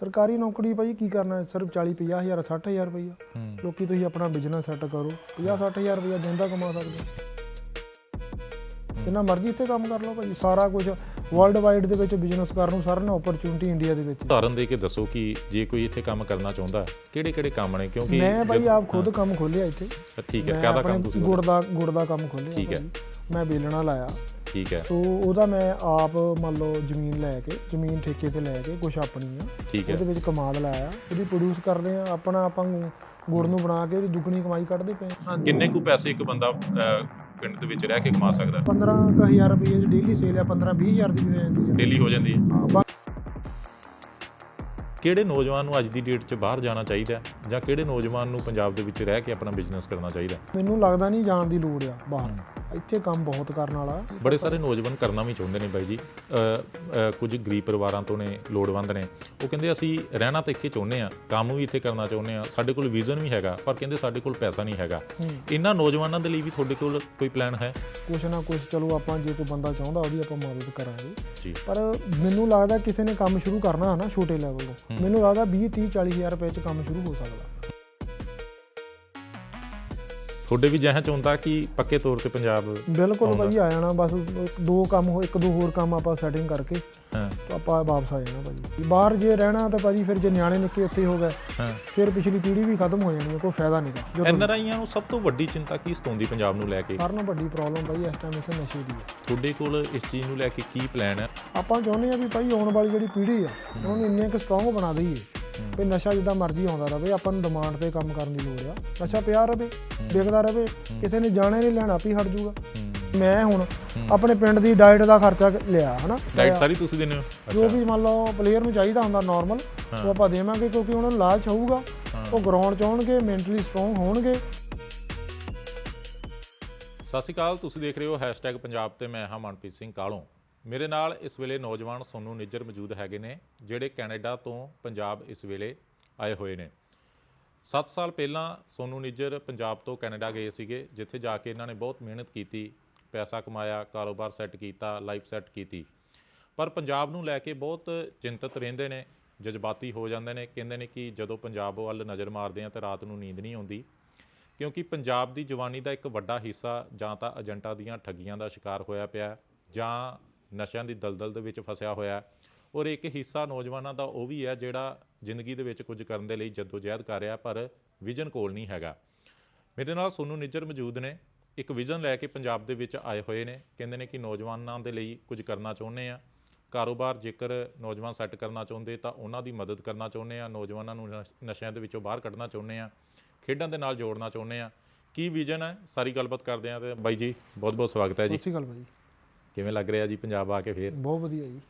ਸਰਕਾਰੀ ਨੌਕਰੀ ਭਾਈ ਕੀ ਕਰਨਾ ਸਿਰਫ 40 50 ਹਜ਼ਾਰ 60 ਹਜ਼ਾਰ ਰੁਪਈਆ। ਹੂੰ। ਲੋਕੀ ਤੁਸੀਂ ਆਪਣਾ ਬਿਜ਼ਨਸ ਸੈੱਟ ਕਰੋ 50 60 ਹਜ਼ਾਰ ਰੁਪਈਆ ਦਿਨ ਦਾ ਕਮਾ ਸਕਦੇ ਹੋ। ਜਿੰਨਾ ਮਰਜ਼ੀ ਇੱਥੇ ਕੰਮ ਕਰ ਲਓ ਭਾਈ ਸਾਰਾ ਕੁਝ ਵਰਲਡ ਵਾਈਡ ਦੇ ਵਿੱਚ ਬਿਜ਼ਨਸ ਕਰਨ ਨੂੰ ਸਾਰਿਆਂ ਨੂੰ ਓਪਰਚੁਨਿਟੀ ਇੰਡੀਆ ਦੇ ਵਿੱਚ। ਉਦਾਹਰਨ ਦੇ ਕੇ ਦੱਸੋ ਕਿ ਜੇ ਕੋਈ ਇੱਥੇ ਕੰਮ ਕਰਨਾ ਚਾਹੁੰਦਾ ਕਿਹੜੇ ਕਿਹੜੇ ਕੰਮ ਨੇ? ਕਿਉਂਕਿ ਮੈਂ ਭਾਈ ਆਪ ਖੁਦ ਕੰਮ ਖੋਲਿਆ ਇੱਥੇ। ਹਾਂ, ਠੀਕ ਹੈ ਕਾਹਦਾ ਕੰਮ ਤੁਸੀਂ ਗੁੜ ਦਾ ਗੁੜ ਦਾ ਕੰਮ ਖੋਲਿਆ ਠੀਕ ਹੈ। ਮੈਂ ਬੇਲਣਾ ਲਾਇਆ। ਠੀਕ ਹੈ। ਤੋ ਉਹਦਾ ਮੈਂ ਆਪ ਮੰਨ ਲਓ ਜ਼ਮੀਨ ਲੈ ਕੇ ਜ਼ਮੀਨ ਠੇਕੇ ਤੇ ਲੈ ਕੇ ਕੁਝ ਆਪਣੀ ਆ। ਠੀਕ ਹੈ। ਉਹਦੇ ਵਿੱਚ ਕਮਾਲ ਲਾਇਆ। ਉਹਦੀ ਪ੍ਰੋਡਿਊਸ ਕਰਦੇ ਆ ਆਪਣਾ ਆਪਾਂ ਨੂੰ ਗੁੜ ਨੂੰ ਬਣਾ ਕੇ ਉਹਦੀ ਦੁੱਗਣੀ ਕਮਾਈ ਕੱਢਦੇ ਪਏ ਹਾਂ ਕਿੰਨੇ ਕੁ ਪੈਸੇ ਇੱਕ ਬੰਦਾ ਪਿੰਡ ਦੇ ਵਿੱਚ ਰਹਿ ਕੇ ਕਮਾ ਸਕਦਾ? 15000 ਰੁਪਏ ਦੀ ਡੇਲੀ ਸੇਲ ਆ 15 20000 ਦੀ ਹੋ ਜਾਂਦੀ ਆ। ਡੇਲੀ ਹੋ ਜਾਂਦੀ ਹੈ ਹਾਂ, ਕਿਹੜੇ ਨੌਜਵਾਨ ਨੂੰ ਅੱਜ ਦੀ ਡੇਟ 'ਚ ਬਾਹਰ ਜਾਣਾ ਚਾਹੀਦਾ? ਜਾਂ ਕਿਹੜੇ ਨੌਜਵਾਨ ਨੂੰ ਪੰਜਾਬ ਦੇ ਵਿੱਚ ਰਹਿ ਕੇ ਆਪਣਾ ਬਿਜ਼ਨਸ ਕਰਨਾ ਚਾਹੀਦਾ? ਮੈਨੂੰ ਲੱਗਦਾ ਨਹੀਂ ਜਾਣ ਦੀ ਲੋੜ ਆ ਬਾਹਰ। ਇੱਥੇ ਕੰਮ ਬਹੁਤ ਕਰਨ ਵਾਲਾ ਬੜੇ ਸਾਰੇ ਨੌਜਵਾਨ ਕਰਨਾ ਵੀ ਚਾਹੁੰਦੇ ਨੇ ਬਾਈ ਜੀ। ਕੁਝ ਗਰੀਬ ਪਰਿਵਾਰਾਂ ਤੋਂ ਨੇ ਲੋੜਵੰਦ ਨੇ। ਉਹ ਕਹਿੰਦੇ ਅਸੀਂ ਰਹਿਣਾ ਤਾਂ ਇੱਥੇ ਚਾਹੁੰਦੇ ਆ ਕੰਮ ਵੀ ਇੱਥੇ ਕਰਨਾ ਚਾਹੁੰਦੇ ਆ ਸਾਡੇ ਕੋਲ ਵਿਜ਼ਨ ਵੀ ਹੈਗਾ ਪਰ ਕਹਿੰਦੇ ਸਾਡੇ ਕੋਲ ਪੈਸਾ ਨਹੀਂ ਹੈਗਾ। ਇਹਨਾਂ ਨੌਜਵਾਨਾਂ ਦੇ ਲਈ ਵੀ ਤੁਹਾਡੇ ਕੋਲ ਕੋਈ ਪਲਾਨ ਹੈ? ਕੁਛ ਨਾ ਕੁਛ ਚਲੋ ਆਪਾਂ ਜੇ ਕੋਈ ਬੰਦਾ ਚਾਹੁੰਦਾ ਉਹਦੀ ਆਪਾਂ ਮਦਦ ਕਰਾਂਗੇ। ਪਰ ਮੈਨੂੰ ਲੱਗਦਾ ਕਿਸੇ ਨੇ ਕੰਮ ਸ਼ੁਰੂ ਕਰਨਾ ਹੈ ਨਾ ਛੋਟੇ ਲੈਵਲ ਤੋਂ। ਮੈਨੂੰ ਲੱਗਦਾ 20 30 40 ਹਜ਼ਾਰ ਰੁਪਏ ਚ ਕੰਮ ਸ਼ੁਰੂ ਹੋ ਸਕਦਾ। ਤੁਹਾਡੇ ਵੀ ਜਹਾਂ ਚਾਹੁੰਦਾ ਕਿ ਪੱਕੇ ਤੌਰ ਤੇ ਪੰਜਾਬ ਬਿਲਕੁਲ ਭਾਈ ਆ ਜਾਣਾ ਬਸ ਦੋ ਕੰਮ ਹੋ ਇੱਕ ਦੋ ਹੋਰ ਕੰਮ ਆਪਾਂ ਸੈਟਿੰਗ ਕਰਕੇ ਹਾਂ। ਤਾਂ ਆਪਾਂ ਵਾਪਸ ਆ ਜਾਣਾ ਭਾਜੀ। ਬਾਹਰ ਜੇ ਰਹਿਣਾ ਤਾਂ ਭਾਜੀ ਫਿਰ ਜੇ ਨਿਆਣੇ ਨਿੱਕੇ ਉੱਥੇ ਹੋ ਗਏ ਹਾਂ। ਫਿਰ ਪਿਛਲੀ ਪੀੜ੍ਹੀ ਵੀ ਖਤਮ ਹੋ ਜਾਣੀ ਹੈ ਕੋਈ ਫਾਇਦਾ ਨਹੀਂਗਾ ਜਦੋਂ ਐਨ ਆਰ ਆਈਆਂ ਨੂੰ ਸਭ ਤੋਂ ਵੱਡੀ ਚਿੰਤਾ ਕੀ ਸਤਾਉਂਦੀ ਪੰਜਾਬ ਨੂੰ ਲੈ ਕੇ? ਸਾਰਿਆਂ ਵੱਡੀ ਪ੍ਰੋਬਲਮ ਭਾਈ ਇਸ ਟਾਈਮ ਇੱਥੇ ਨਸ਼ੇ ਦੀ ਹੈ। ਤੁਹਾਡੇ ਕੋਲ ਇਸ ਚੀਜ਼ ਨੂੰ ਲੈ ਕੇ ਕੀ ਪਲਾਨ ਹੈ? ਆਪਾਂ ਚਾਹੁੰਦੇ ਆ ਵੀ ਭਾਈ ਆਉਣ ਵਾਲੀ ਜਿਹੜੀ ਪੀੜ੍ਹੀ ਆ ਉਹਨਾਂ ਨੂੰ ਇੰਨੇ ਕੁ ਸਟਰੋਂਗ ਬਣਾ ਦਈਏ। ਵੀ ਨਸ਼ਾ ਜਿੱਦਾਂ ਮਰਜ਼ੀ ਆਉਂਦਾ ਰਵੇ ਆਪਾਂ ਨੂੰ ਡਿਮਾਂਡ ਤੇ ਕੰਮ ਕਰਨ ਦੀ ਲੋੜ ਆ। ਨਸ਼ਾ ਪਿਆ ਰਵੇ ਵਿਕਦਾ ਰਵੇ ਕਿਸੇ ਨੇ ਜਾਣੇ ਨਹੀਂ ਲੈਣਾ ਵੀ ਹਟ ਜੂਗਾ। ਮੈਂ ਹੁਣ ਆਪਣੇ ਪਿੰਡ ਦੀ ਡਾਈਟ ਦਾ ਖਰਚਾ ਲਿਆ ਹਨਾ? ਡਾਈਟ ਸਾਰੀ ਤੁਸੀਂ ਦਿੰਦੇ ਹੋ? ਜੋ ਵੀ ਮੰਨ ਲਓ ਪਲੇਅਰ ਨੂੰ ਚਾਹੀਦਾ ਹੁੰਦਾ ਨਾਰਮਲ ਉਹ ਆਪਾਂ ਦੇਵਾਂਗੇ ਕਿਉਂਕਿ ਉਹਨਾਂ ਨੂੰ ਲਾਲਚ ਹੋਊਗਾ। ਉਹ ਗਰਾਊਂਡ 'ਚ ਆਉਣਗੇ ਮੈਂਟਲੀ ਸਟਰੋਂਗ ਹੋਣਗੇ। ਸਤਿ ਸ਼੍ਰੀ ਅਕਾਲ ਤੁਸੀਂ ਦੇਖ ਰਹੇ ਹੋ ਪੰਜਾਬ ਤੇ ਮੈਂ ਹਾਂ ਮਨਪ੍ਰੀਤ ਸਿੰਘ ਕਾਲੋਂ ਮੇਰੇ ਨਾਲ ਇਸ ਵੇਲੇ ਨੌਜਵਾਨ ਸੋਨੂ ਨਿੱਜਰ ਮੌਜੂਦ ਹੈਗੇ ਨੇ, ਜਿਹੜੇ ਕੈਨੇਡਾ ਤੋਂ ਪੰਜਾਬ ਇਸ ਵੇਲੇ ਆਏ ਹੋਏ ਨੇ। 7 ਸਾਲ ਪਹਿਲਾਂ ਸੋਨੂ ਨਿੱਜਰ ਪੰਜਾਬ ਤੋਂ ਕੈਨੇਡਾ ਗਏ ਸੀਗੇ, ਜਿੱਥੇ ਜਾ ਕੇ ਇਹਨਾਂ ਨੇ ਬਹੁਤ ਮਿਹਨਤ ਕੀਤੀ, ਪੈਸਾ ਕਮਾਇਆ, ਕਾਰੋਬਾਰ ਸੈੱਟ ਕੀਤਾ, ਲਾਈਫ ਸੈੱਟ ਕੀਤੀ। ਪਰ ਪੰਜਾਬ ਨੂੰ ਲੈ ਕੇ ਬਹੁਤ ਚਿੰਤਤ ਰਹਿੰਦੇ ਨੇ, ਜਜ਼ਬਾਤੀ ਹੋ ਜਾਂਦੇ ਨੇ, ਕਹਿੰਦੇ ਨੇ ਕਿ ਜਦੋਂ ਪੰਜਾਬ ਵੱਲ ਨਜ਼ਰ ਮਾਰਦੇ ਆ ਤਾਂ ਰਾਤ ਨੂੰ ਨੀਂਦ ਨਹੀਂ ਆਉਂਦੀ, ਕਿਉਂਕਿ ਪੰਜਾਬ ਦੀ ਜਵਾਨੀ ਦਾ ਇੱਕ ਵੱਡਾ ਹਿੱਸਾ ਜਾਂ ਤਾਂ ਏਜੰਟਾਂ ਦੀਆਂ ਠੱਗੀਆਂ ਦਾ ਸ਼ਿਕਾਰ ਹੋਇਆ ਪਿਆ, ਜਾਂ ਨਸ਼ਿਆਂ ਦੀ ਦਲਦਲ ਦੇ ਵਿੱਚ ਫਸਿਆ ਹੋਇਆ ਔਰ ਇੱਕ ਹਿੱਸਾ ਨੌਜਵਾਨਾਂ ਦਾ ਉਹ ਵੀ ਹੈ, ਜਿਹੜਾ ਜ਼ਿੰਦਗੀ ਦੇ ਵਿੱਚ ਕੁਝ ਕਰਨ ਦੇ ਲਈ ਜਦੋਜਹਿਦ ਕਰ ਰਿਹਾ, ਪਰ ਵਿਜ਼ਨ ਕੋਲ ਨਹੀਂ ਹੈਗਾ। ਮੇਰੇ ਨਾਲ ਸੋਨੂ ਨਿੱਜਰ ਮੌਜੂਦ ਨੇ। ਇੱਕ ਵਿਜ਼ਨ ਲੈ ਕੇ ਪੰਜਾਬ ਦੇ ਵਿੱਚ ਆਏ ਹੋਏ ਨੇ। ਕਹਿੰਦੇ ਨੇ ਕਿ ਨੌਜਵਾਨਾਂ ਦੇ ਲਈ ਕੁਝ ਕਰਨਾ ਚਾਹੁੰਦੇ ਆ। ਕਾਰੋਬਾਰ ਜੇਕਰ ਨੌਜਵਾਨ ਸੈੱਟ ਕਰਨਾ ਚਾਹੁੰਦੇ, ਤਾਂ ਉਹਨਾਂ ਦੀ ਮਦਦ ਕਰਨਾ ਚਾਹੁੰਦੇ ਆ। ਨੌਜਵਾਨਾਂ ਨੂੰ ਨਸ਼- ਨਸ਼ਿਆਂ ਦੇ ਵਿੱਚੋਂ ਬਾਹਰ ਕੱਢਣਾ ਚਾਹੁੰਦੇ ਆ। ਖੇਡਾਂ ਦੇ ਨਾਲ ਜੋੜਨਾ ਚਾਹੁੰਦੇ ਆ। ਕੀ ਵਿਜ਼ਨ ਹੈ? ਸਾਰੀ ਗੱਲਬਾਤ ਕਰਦੇ ਆ ਤੇ ਬਾਈ ਜੀ ਬਹੁਤ ਬਹੁਤ ਸਵਾਗਤ ਹੈ ਜੀ। ਸਤਿ ਸ਼੍ਰੀ ਅਕਾਲ ਭਾਜੀ ਕਿਵੇਂ ਲੱਗ ਰਿਹਾ ਜੀ ਪੰਜਾਬ ਆ ਕੇ ਫੇਰ? ਬਹੁਤ ਵਧੀਆ ਜੀ।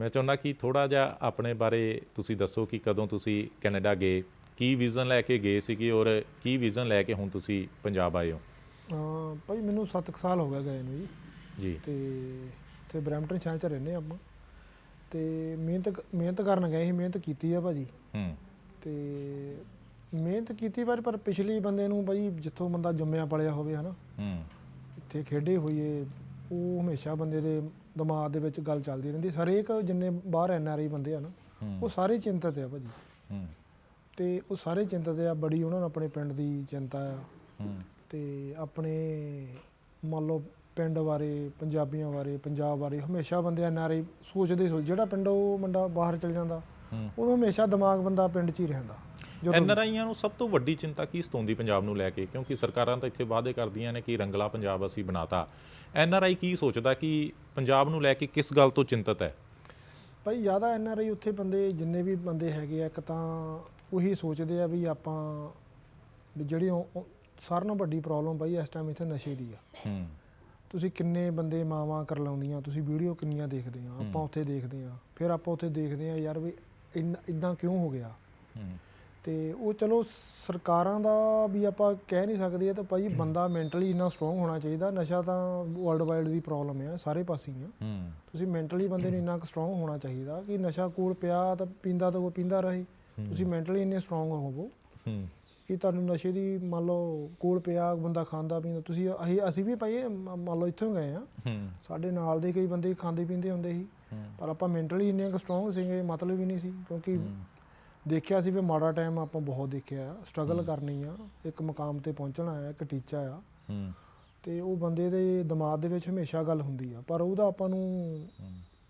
ਮੈਂ ਚਾਹੁੰਦਾ ਕਿ ਥੋੜਾ ਜਿਹਾ ਆਪਣੇ ਬਾਰੇ ਤੁਸੀਂ ਦੱਸੋ ਕਿ ਕਦੋਂ ਤੁਸੀਂ ਕੈਨੇਡਾ ਗਏ ਕੀ ਵਿਜ਼ਨ ਲੈ ਕੇ ਗਏ ਸੀਗੇ ਔਰ ਕੀ ਵਿਜ਼ਨ ਲੈ ਕੇ ਹੁਣ ਤੁਸੀਂ ਪੰਜਾਬ ਆਏ ਹੋ? ਅਹ ਭਾਈ ਮੈਨੂੰ 7 ਸਾਲ ਹੋ ਗਏ ਗਏ ਨੂੰ ਜੀ। ਜੀ। ਤੇ ਤੇ ਬਰੈਂਪਟਨ ਸ਼ਹਿਰ 'ਚ ਰਹਿੰਦੇ ਹਾਂ ਆਪਾਂ। ਤੇ ਮਿਹਨਤ ਮਿਹਨਤ ਕਰਨ ਗਏ ਸੀ ਮਿਹਨਤ ਕੀਤੀ ਆ ਭਾਜੀ। ਹੂੰ। ਤੇ ਮਿਹਨਤ ਕੀਤੀ ਪਰ ਪਰ ਪਿਛਲੀ ਬੰਦੇ ਨੂੰ ਭਾਜੀ ਜਿੱਥੋਂ ਬੰਦਾ ਜੰਮਿਆ ਪਲਿਆ ਹੋਵੇ ਹਨਾ। ਹੂੰ। ਇੱਥੇ ਖੇਡੇ ਹੋਈਏ ਉਹ ਹਮੇਸ਼ਾ ਬੰਦੇ ਦੇ ਦਿਮਾਗ ਦੇ ਵਿੱਚ ਗੱਲ ਚੱਲਦੀ ਰਹਿੰਦੀ ਹਰੇਕ ਜਿੰਨੇ ਬਾਹਰ ਐਨ ਆਰ ਆਈ ਬੰਦੇ ਆ ਨਾ ਉਹ ਸਾਰੇ ਚਿੰਤਤ ਆ ਭਾਜੀ। ਹੂੰ। ਤੇ ਉਹ ਸਾਰੇ ਚਿੰਤਤ ਆ ਬੜੀ ਉਹਨਾਂ ਨੂੰ ਆਪਣੇ ਪਿੰਡ ਦੀ ਚਿੰਤਾ ਆ। ਹੂੰ। ਤੇ ਆਪਣੇ ਮੰਨ ਲਓ ਪਿੰਡ ਬਾਰੇ ਪੰਜਾਬੀਆਂ ਬਾਰੇ ਪੰਜਾਬ ਬਾਰੇ ਹਮੇਸ਼ਾ ਬੰਦੇ ਐਨ ਆਰ ਆਈ ਸੋਚਦੇ ਸੋਚ ਜਿਹੜਾ ਪਿੰਡ ਉਹ ਮੁੰਡਾ ਬਾਹਰ ਚਲ ਜਾਂਦਾ ਉਹਨੂੰ ਹਮੇਸ਼ਾ ਦਿਮਾਗ ਬੰਦਾ ਪਿੰਡ 'ਚ ਹੀ ਰਹਿੰਦਾ। ਜਦੋਂ ਐਨ ਆਰ ਆਈਆਂ ਨੂੰ ਸਭ ਤੋਂ ਵੱਡੀ ਚਿੰਤਾ ਕੀ ਸਤਾਉਂਦੀ ਪੰਜਾਬ ਨੂੰ ਲੈ ਕੇ? ਕਿਉਂਕਿ ਸਰਕਾਰਾਂ ਤਾਂ ਇੱਥੇ ਵਾਅਦੇ ਕਰਦੀਆਂ ਨੇ ਕਿ ਰੰਗਲਾ ਪੰਜਾਬ ਅਸੀਂ ਬਣਾਤਾ। ਐਨ ਆਰ ਆਈ ਕੀ ਸੋਚਦਾ ਕਿ ਪੰਜਾਬ ਨੂੰ ਲੈ ਕੇ ਕਿਸ ਗੱਲ ਤੋਂ ਚਿੰਤਤ ਹੈ? ਭਾਈ ਜ਼ਿਆਦਾ ਐਨ ਆਰ ਆਈ ਉੱਥੇ ਬੰਦੇ ਜਿੰਨੇ ਵੀ ਬੰਦੇ ਹੈਗੇ ਆ ਇੱਕ ਤਾਂ ਉਹੀ ਸੋਚਦੇ ਆ ਵੀ ਆਪਾਂ ਵੀ ਜਿਹੜੀ ਸਾਰਿਆਂ ਨਾਲੋਂ ਵੱਡੀ ਪ੍ਰੋਬਲਮ ਭਾਈ ਇਸ ਟਾਈਮ ਇੱਥੇ ਨਸ਼ੇ ਦੀ ਆ। ਹੂੰ। ਤੁਸੀਂ ਕਿੰਨੇ ਬੰਦੇ ਮਾਵਾਂ ਕਰ ਲਾਉਂਦੀਆਂ ਤੁਸੀਂ ਵੀਡੀਓ ਕਿੰਨੀਆਂ ਦੇਖਦੇ ਆ ਆਪਾਂ ਉੱਥੇ ਦੇਖਦੇ ਆ। ਫਿਰ ਆਪਾਂ ਉੱਥੇ ਦੇਖਦੇ ਆ ਯਾਰ ਵੀ ਇਦਾਂ ਕਿਉਂ ਹੋ ਗਿਆ? ਹੂੰ। ਤੇ ਉਹ ਚਲੋ ਸਰਕਾਰਾਂ ਦਾ ਵੀ ਆਪਾਂ ਕਹਿ ਨਹੀਂ ਸਕਦੇ ਇਹ ਤਾਂ ਭਾਈ ਬੰਦਾ ਮੈਂਟਲੀ ਇੰਨਾ ਸਟਰੋਂਗ ਹੋਣਾ ਚਾਹੀਦਾ। ਨਸ਼ਾ ਤਾਂ ਵਰਲਡ ਵਾਈਡ ਦੀ ਪ੍ਰੋਬਲਮ ਹੈ ਸਾਰੇ ਪਾਸੇ ਹੀ ਆ। ਤੁਸੀਂ ਮੈਂਟਲੀ ਬੰਦੇ ਨੂੰ ਇੰਨਾ ਸਟਰੋਂਗ ਹੋਣਾ ਚਾਹੀਦਾ ਕਿ ਨਸ਼ਾ ਕੋਲ ਪਿਆ ਤਾਂ ਪੀਂਦਾ ਤਾਂ ਉਹ ਪੀਂਦਾ ਰਹੇ। ਤੁਸੀਂ ਮੈਂਟਲੀ ਇੰਨੇ ਸਟਰੋਂਗ ਹੋਵੋ ਕਿ ਤੁਹਾਨੂੰ ਨਸ਼ੇ ਦੀ ਮੰਨ ਲਓ ਕੋਲ ਪਿਆ ਬੰਦਾ ਖਾਂਦਾ ਪੀਂਦਾ। ਤੁਸੀਂ ਅਸੀਂ ਅਸੀਂ ਵੀ ਭਾਈ ਮੰਨ ਲਓ ਇੱਥੋਂ ਗਏ ਆ। ਹੂੰ। ਸਾਡੇ ਨਾਲ ਦੇ ਕਈ ਬੰਦੇ ਖਾਂਦੇ ਪੀਂਦੇ ਹੁੰਦੇ ਸੀ। ਪਰ ਆਪਾਂ ਮੈਂਟਲੀ ਇੰਨੇ ਸਟਰੋਂਗ ਸੀਗੇ ਮਤਲਬ ਹੀ ਨਹੀਂ ਸੀ। ਕਿਉਂਕਿ ਦੇਖਿਆ ਸੀ ਵੀ ਮਾੜਾ ਟਾਈਮ ਆਪਾਂ ਬਹੁਤ ਦੇਖਿਆ ਸਟਰਗਲ ਕਰਨੀ ਆ ਇੱਕ ਮੁਕਾਮ ਤੇ ਪਹੁੰਚਣਾ ਆ ਇੱਕ ਟੀਚਾ ਆ। ਹੂੰ। ਤੇ ਉਹ ਬੰਦੇ ਦੇ ਦਿਮਾਗ ਦੇ ਵਿੱਚ ਹਮੇਸ਼ਾ ਗੱਲ ਹੁੰਦੀ ਆ ਪਰ ਉਹਦਾ ਆਪਾਂ ਨੂੰ